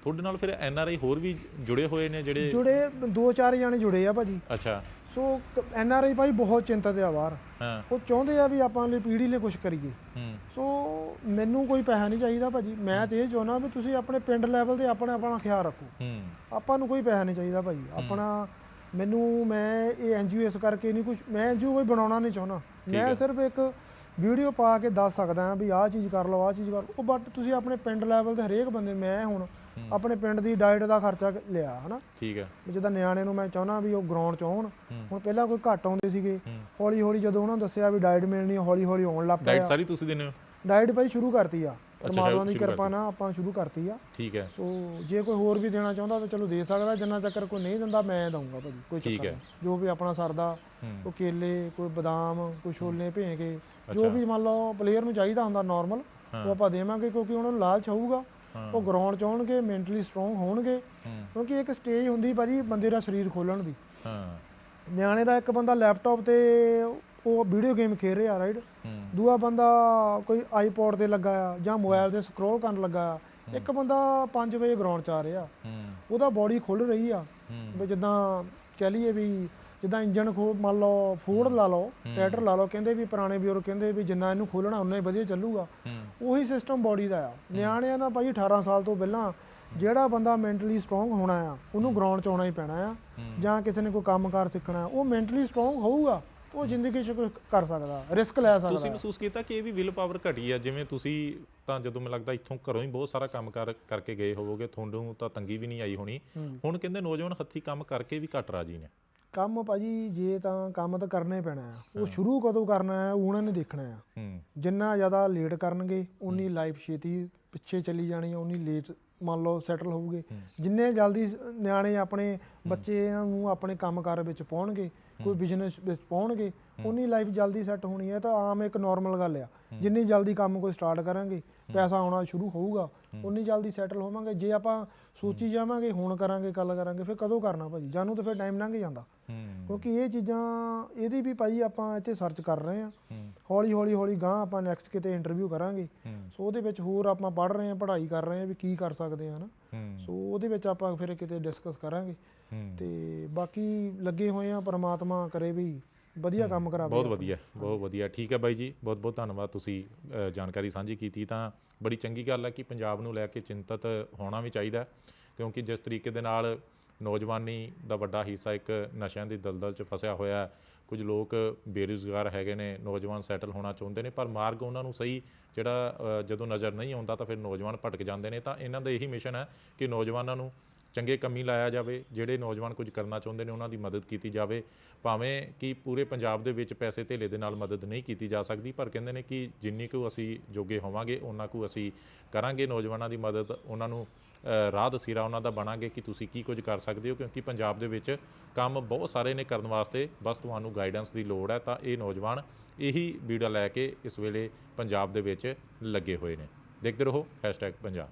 ਤੁਹਾਡੇ ਨਾਲ ਫਿਰ ਐਨ ਆਰ ਆਈ ਹੋਰ ਵੀ ਜੁੜੇ ਹੋਏ ਨੇ ਜਿਹੜੇ ਜੁੜੇ ਦੋ ਚਾਰ ਜਾਣੇ ਜੁੜੇ ਆ ਭਾਜੀ। ਅੱਛਾ। ਸੋ ਐਨ ਆਰ ਆਈ ਭਾਈ ਬਹੁਤ ਚਿੰਤਤ ਆ ਬਾਹਰ। ਹਾਂ। ਉਹ ਚਾਹੁੰਦੇ ਆ ਵੀ ਆਪਾਂ ਲਈ ਪੀੜ੍ਹੀ ਲਈ ਕੁਝ ਕਰੀਏ। ਹੂੰ। ਸੋ ਮੈਨੂੰ ਕੋਈ ਪੈਸਾ ਨਹੀਂ ਚਾਹੀਦਾ ਭਾਜੀ। ਮੈਂ ਤੇ ਇਹ ਚਾਹੁੰਦਾ ਵੀ ਤੁਸੀਂ ਆਪਣੇ ਪਿੰਡ ਲੈਵਲ ਤੇ ਆਪਣਾ ਆਪਣਾ ਖਿਆਲ ਰੱਖੋ। ਹੂੰ। ਆਪਾਂ ਨੂੰ ਕੋਈ ਪੈਸਾ ਨਹੀਂ ਚਾਹੀਦਾ ਭਾਜੀ। ਆਪਣਾ ਮੈਨੂੰ ਮੈਂ ਇਹ ਐਨਜੀਓ ਇਸ ਕਰਕੇ ਨਹੀਂ ਕੁਝ ਮੈਂ ਐਨਜੀਓ ਕੋਈ ਬਣਾਉਣਾ ਨਹੀਂ ਚਾਹੁੰਦਾ। ਮੈਂ ਸਿਰਫ ਇੱਕ ਵੀਡੀਓ ਪਾ ਕੇ ਦੱਸ ਸਕਦਾ ਹਾਂ ਵੀ ਆਹ ਚੀਜ਼ ਕਰ ਲਓ ਆਹ ਚੀਜ਼ ਕਰ ਉਹ ਬਟ ਤੁਸੀਂ ਆਪਣੇ ਪਿੰਡ ਲੈਵਲ ਤੇ ਹਰੇਕ ਬੰਦੇ ਮੈਂ ਹੁਣ ਆਪਣੇ ਪਿੰਡ ਦੀ ਡਾਈਟ ਦਾ ਖਰਚਾ ਲਿਆ ਹਨਾ? ਠੀਕ ਹੈ ਜਿੱਦਾਂ ਨਿਆਣੇ ਨੂੰ ਮੈਂ ਚਾਹੁੰਦਾ ਵੀ ਉਹ ਗਰਾਊਂਡ 'ਚ ਆਉਣ ਹੁਣ ਪਹਿਲਾਂ ਕੋਈ ਘੱਟ ਆਉਂਦੇ ਸੀਗੇ। ਹੌਲੀ ਹੌਲੀ ਜਦੋਂ ਉਹਨਾਂ ਨੂੰ ਦੱਸਿਆ ਵੀ ਡਾਈਟ ਮਿਲਣੀ ਹੌਲੀ ਹੌਲੀ ਆਉਣ ਲੱਗ ਡਾਈਟ ਪਿਆ ਸਾਰੀ ਤੁਸੀਂ ਦਿੰਦੇ ਹੋ? ਡਾਈਟ ਭਾਈ ਸ਼ੁਰੂ ਕਰਤੀ ਆ। ਪਰਮਾਤਮਾ ਦੀ ਕਿਰਪਾ ਨਾਲ ਆਪਾਂ ਸ਼ੁਰੂ ਕਰਤੀ ਆ। ਠੀਕ ਹੈ ਸੋ ਜੇ ਕੋਈ ਹੋਰ ਵੀ ਦੇਣਾ ਚਾਹੁੰਦਾ ਤਾਂ ਚਲੋ ਦੇ ਸਕਦਾ ਜਿੰਨਾ ਚੱਕਰ ਕੋਈ ਨਹੀਂ ਦਿੰਦਾ ਮੈਂ ਦਊਂਗਾ ਭਾਜੀ ਕੋਈ ਚੱਕਰ ਜੋ ਵੀ ਆਪਣਾ ਸਰਦਾ ਕੋਈ ਕੇਲੇ ਕੋਈ ਬਦਾਮ ਕੋਈ ਛੋਲੇ ਭੇ ਕੇ ਜੋ ਵੀ ਮੰਨ ਲਓ ਪਲੇਅਰ ਨੂੰ ਚਾਹੀਦਾ ਹੁੰਦਾ ਨਾਰਮਲ ਉਹ ਆਪਾਂ ਦੇਵਾਂਗੇ ਕਿਉਂਕਿ ਉਹਨਾਂ ਨੂੰ ਲਾਲਚ ਹੋਊਗਾ। ਉਹ ਗਰਾਊਂਡ 'ਚ ਆਉਣਗੇ ਮੈਂਟਲੀ ਸਟਰੋਂਗ ਹੋਣਗੇ। ਕਿਉਂਕਿ ਇੱਕ ਸਟੇਜ ਹੁੰਦੀ ਭਾਜੀ ਬੰਦੇ ਦਾ ਸਰੀਰ ਖੋਲਣ ਦੀ। ਹਾਂ। ਨਿਆਣੇ ਦਾ ਇੱਕ ਬੰਦਾ ਲੈਪਟਾਪ ਤੇ ਉਹ ਵੀਡੀਓ ਗੇਮ ਖੇਡ ਰਿਹਾ ਰਾਈਟ ਦੂਆ ਬੰਦਾ ਕੋਈ ਆਈਪੋਡ ਤੇ ਲੱਗਾ ਆ ਜਾਂ ਮੋਬਾਈਲ ਤੇ ਸਕਰੋਲ ਕਰਨ ਲੱਗਾ ਆ। ਇੱਕ ਬੰਦਾ 5 ਵਜੇ ਗਰਾਊਂਡ 'ਚ ਆ ਰਿਹਾ। ਉਹਦਾ ਬਾਡੀ ਖੁੱਲ ਰਹੀ ਆ। ਵੀ ਜਿੱਦਾਂ ਕਹਿ ਲਈਏ ਵੀ ਜਿੱਦਾਂ ਇੰਜਨ ਖੋ ਮੰਨ ਲਓ ਫੂਡ ਲਾ ਲਓ ਟਰੈਕਟਰ ਲਾ ਲਓ ਕਹਿੰਦੇ ਵੀ ਪੁਰਾਣੇ ਬਜ਼ੁਰਗ ਕਹਿੰਦੇ ਵੀ ਜਿੰਨਾ ਇਹਨੂੰ ਖੋਲਣਾ ਉਨਾ ਹੀ ਵਧੀਆ ਚੱਲੂਗਾ। ਉਹੀ ਸਿਸਟਮ ਬਾਡੀ ਦਾ ਆ। ਨਿਆਣਿਆਂ ਦਾ ਭਾਈ 18 ਸਾਲ ਤੋਂ ਪਹਿਲਾਂ ਜਿਹੜਾ ਬੰਦਾ ਮੈਂਟਲੀ ਸਟਰੋਂਗ ਹੋਣਾ ਆ ਉਹਨੂੰ ਗਰਾਊਂਡ 'ਚ ਆਉਣਾ ਹੀ ਪੈਣਾ ਆ। ਜਾਂ ਕਿਸੇ ਨੇ ਕੋਈ ਕੰਮਕਾਰ ਸਿੱਖਣਾ ਆ, ਉਹ ਮੈਂਟਲੀ ਸਟਰੋਂਗ ਹੋਊਗਾ ਉਹ ਜ਼ਿੰਦਗੀ 'ਚ ਕੁਝ ਕਰ ਸਕਦਾ ਰਿਸਕ ਲੈ ਸਕਦਾ। ਤੁਸੀਂ ਮਹਿਸੂਸ ਕੀਤਾ ਕਿ ਇਹ ਵੀ ਵਿਲ ਪਾਵਰ ਘਟੀ ਆ? ਜਿਵੇਂ ਤੁਸੀਂ ਤਾਂ ਜਦੋਂ ਮੈਨੂੰ ਲੱਗਦਾ ਇੱਥੋਂ ਘਰੋਂ ਹੀ ਬਹੁਤ ਸਾਰਾ ਕੰਮ ਕਰ ਕਰਕੇ ਗਏ ਹੋਵੋਗੇ ਤੁਹਾਨੂੰ ਤਾਂ ਤੰਗੀ ਵੀ ਨਹੀਂ ਆਈ ਹੋਣੀ। ਹੁਣ ਕਹਿੰਦੇ ਨੌਜਵਾਨ ਹੱਥੀ ਕੰਮ ਕਰਕੇ ਵੀ ਘੱਟ ਰਾਜੀ ਨੇ। ਕੰਮ ਭਾਜੀ ਜੇ ਤਾਂ ਕੰਮ ਤਾਂ ਕਰਨਾ ਹੀ ਪੈਣਾ ਆ ਉਹ ਸ਼ੁਰੂ ਕਦੋਂ ਕਰਨਾ ਆ ਉਹਨਾਂ ਨੇ ਦੇਖਣਾ ਆ ਜਿੰਨਾ ਜ਼ਿਆਦਾ ਲੇਟ ਕਰਨਗੇ ਉਨੀ ਲਾਈਫ ਛੇਤੀ ਪਿੱਛੇ ਚੱਲੀ ਜਾਣੀ ਆ ਉਨੀ ਲੇਟ ਮੰਨ ਲਓ ਸੈਟਲ ਹੋਊਗੇ। ਜਿੰਨੇ ਜਲਦੀ ਨਿਆਣੇ ਆਪਣੇ ਬੱਚਿਆਂ ਨੂੰ ਆਪਣੇ ਕੰਮਕਾਰ ਵਿੱਚ ਪਾਉਣਗੇ ਕੋਈ ਬਿਜ਼ਨਸ ਵਿੱਚ ਪਾਉਣਗੇ ਉਨੀ ਲਾਈਫ ਜਲਦੀ ਸੈੱਟ ਹੋਣੀ ਹੈ ਤਾਂ ਆਮ ਇੱਕ ਨਾਰਮਲ ਗੱਲ ਆ। ਜਿੰਨੀ ਜਲਦੀ ਕੰਮ ਕੋਈ ਸਟਾਰਟ ਕਰਾਂਗੇ ਪੈਸਾ ਆਉਣਾ ਸ਼ੁਰੂ ਹੋਊਗਾ ਉਨੀ ਜਲਦੀ ਸੈਟਲ ਹੋਵਾਂਗੇ ਜੇ ਆਪਾਂ ਸੋਚੀ ਜਾਵਾਂਗੇ ਹੁਣ ਕਰਾਂਗੇ ਕੱਲ ਕਰਾਂਗੇ ਫਿਰ ਕਦੋਂ ਕਰਨਾ ਭਾਜੀ? ਜਾਨੂੰ ਤਾਂ ਫਿਰ ਟਾਈਮ ਲੰਘ ਜਾਂਦਾ। ਕਿਉਂਕਿ ਇਹ ਚੀਜ਼ਾਂ ਇਹਦੀ ਵੀ ਭਾਈ ਆਪਾਂ ਇੱਥੇ ਸਰਚ ਕਰ ਰਹੇ ਹੂੰ। ਹੌਲੀ ਹੌਲੀ ਹੌਲੀ ਗਾਂ ਆਪਾਂ ਨੈਕਸਟ ਕਿਤੇ ਇੰਟਰਵਿਊ ਕਰਾਂਗੇ। ਸੋ ਉਹਦੇ ਵਿੱਚ ਹੋਰ ਆਪਾਂ ਪੜ੍ਹ ਰਹੇ ਹਾਂ ਪੜ੍ਹਾਈ ਕਰ ਰਹੇ ਹਾਂ ਵੀ ਕੀ ਕਰ ਸਕਦੇ ਹਾਂ ਨਾ ਸੋ ਉਹਦੇ ਵਿੱਚ ਆਪਾਂ ਫਿਰ ਕਿਤੇ ਡਿਸਕਸ ਕਰਾਂਗੇ। ਤੇ ਬਾਕੀ ਲੱਗੇ ਹੋਏ ਆ ਪ੍ਰਮਾਤਮਾ ਕਰੇ ਵੀ ਵਧੀਆ ਕੰਮ ਕਰਾਵੇ ਬਹੁਤ ਵਧੀਆ ਬਹੁਤ ਵਧੀਆ। ਠੀਕ ਹੈ ਬਾਈ ਜੀ ਬਹੁਤ ਬਹੁਤ ਧੰਨਵਾਦ ਤੁਸੀਂ ਜਾਣਕਾਰੀ ਸਾਂਝੀ ਕੀਤੀ। ਤਾਂ ਬੜੀ ਚੰਗੀ ਗੱਲ ਹੈ ਕਿ ਪੰਜਾਬ ਨੂੰ ਲੈ ਕੇ ਚਿੰਤਤ ਹੋਣਾ ਵੀ ਚਾਹੀਦਾ ਕਿਉਂਕਿ ਜਿਸ ਤਰੀਕੇ ਦੇ ਨਾਲ ਨੌਜਵਾਨੀ ਦਾ ਵੱਡਾ ਹਿੱਸਾ ਇੱਕ ਨਸ਼ਿਆਂ ਦੀ ਦਲਦਲ 'ਚ ਫਸਿਆ ਹੋਇਆ ਹੈ। ਕੁਝ ਲੋਕ ਬੇਰੁਜ਼ਗਾਰ ਹੈਗੇ ਨੇ ਨੌਜਵਾਨ ਸੈਟਲ ਹੋਣਾ ਚਾਹੁੰਦੇ ਨੇ ਪਰ ਮਾਰਗ ਉਹਨਾਂ ਨੂੰ ਸਹੀ ਜਿਹੜਾ ਜਦੋਂ ਨਜ਼ਰ ਨਹੀਂ ਆਉਂਦਾ ਤਾਂ ਫਿਰ ਨੌਜਵਾਨ ਭਟਕ ਜਾਂਦੇ ਨੇ। ਤਾਂ ਇਹਨਾਂ ਦਾ ਇਹੀ ਮਿਸ਼ਨ ਹੈ ਕਿ ਨੌਜਵਾਨਾਂ ਨੂੰ ਚੰਗੇ ਕੰਮੀ ਲਾਇਆ ਜਾਵੇ, ਜਿਹੜੇ ਨੌਜਵਾਨ ਕੁਝ ਕਰਨਾ ਚਾਹੁੰਦੇ ਨੇ ਉਹਨਾਂ ਦੀ ਮਦਦ ਕੀਤੀ ਜਾਵੇ। ਭਾਵੇਂ ਕਿ ਪੂਰੇ ਪੰਜਾਬ ਦੇ ਵਿੱਚ ਪੈਸੇ ਧੇਲੇ ਦੇ ਨਾਲ ਮਦਦ ਨਹੀਂ ਕੀਤੀ ਜਾ ਸਕਦੀ, ਪਰ ਕਹਿੰਦੇ ਨੇ ਕਿ ਜਿੰਨੀ ਕੁ ਅਸੀਂ ਜੋਗੇ ਹੋਵਾਂਗੇ ਉਹਨਾਂ ਕੁ ਅਸੀਂ ਕਰਾਂਗੇ ਨੌਜਵਾਨਾਂ ਦੀ ਮਦਦ। ਉਹਨਾਂ ਨੂੰ ਰਾਹ ਦਸੀਰਾ ਉਹਨਾਂ ਦਾ ਬਣਾਂਗੇ ਕਿ ਤੁਸੀਂ ਕੀ ਕੁਝ ਕਰ ਸਕਦੇ ਹੋ, ਕਿਉਂਕਿ ਪੰਜਾਬ ਦੇ ਵਿੱਚ ਕੰਮ ਬਹੁਤ ਸਾਰੇ ਨੇ ਕਰਨ ਵਾਸਤੇ। ਬਸ ਤੁਹਾਨੂੰ ਗਾਈਡੈਂਸ ਦੀ ਲੋੜ ਹੈ, ਤਾਂ ਇਹ ਨੌਜਵਾਨ ਇਹੀ ਬੀੜਾ ਲੈ ਕੇ ਇਸ ਵੇਲੇ ਪੰਜਾਬ ਦੇ ਵਿੱਚ ਲੱਗੇ ਹੋਏ ਨੇ। ਦੇਖਦੇ ਰਹੋ #ਪੰਜਾਬ।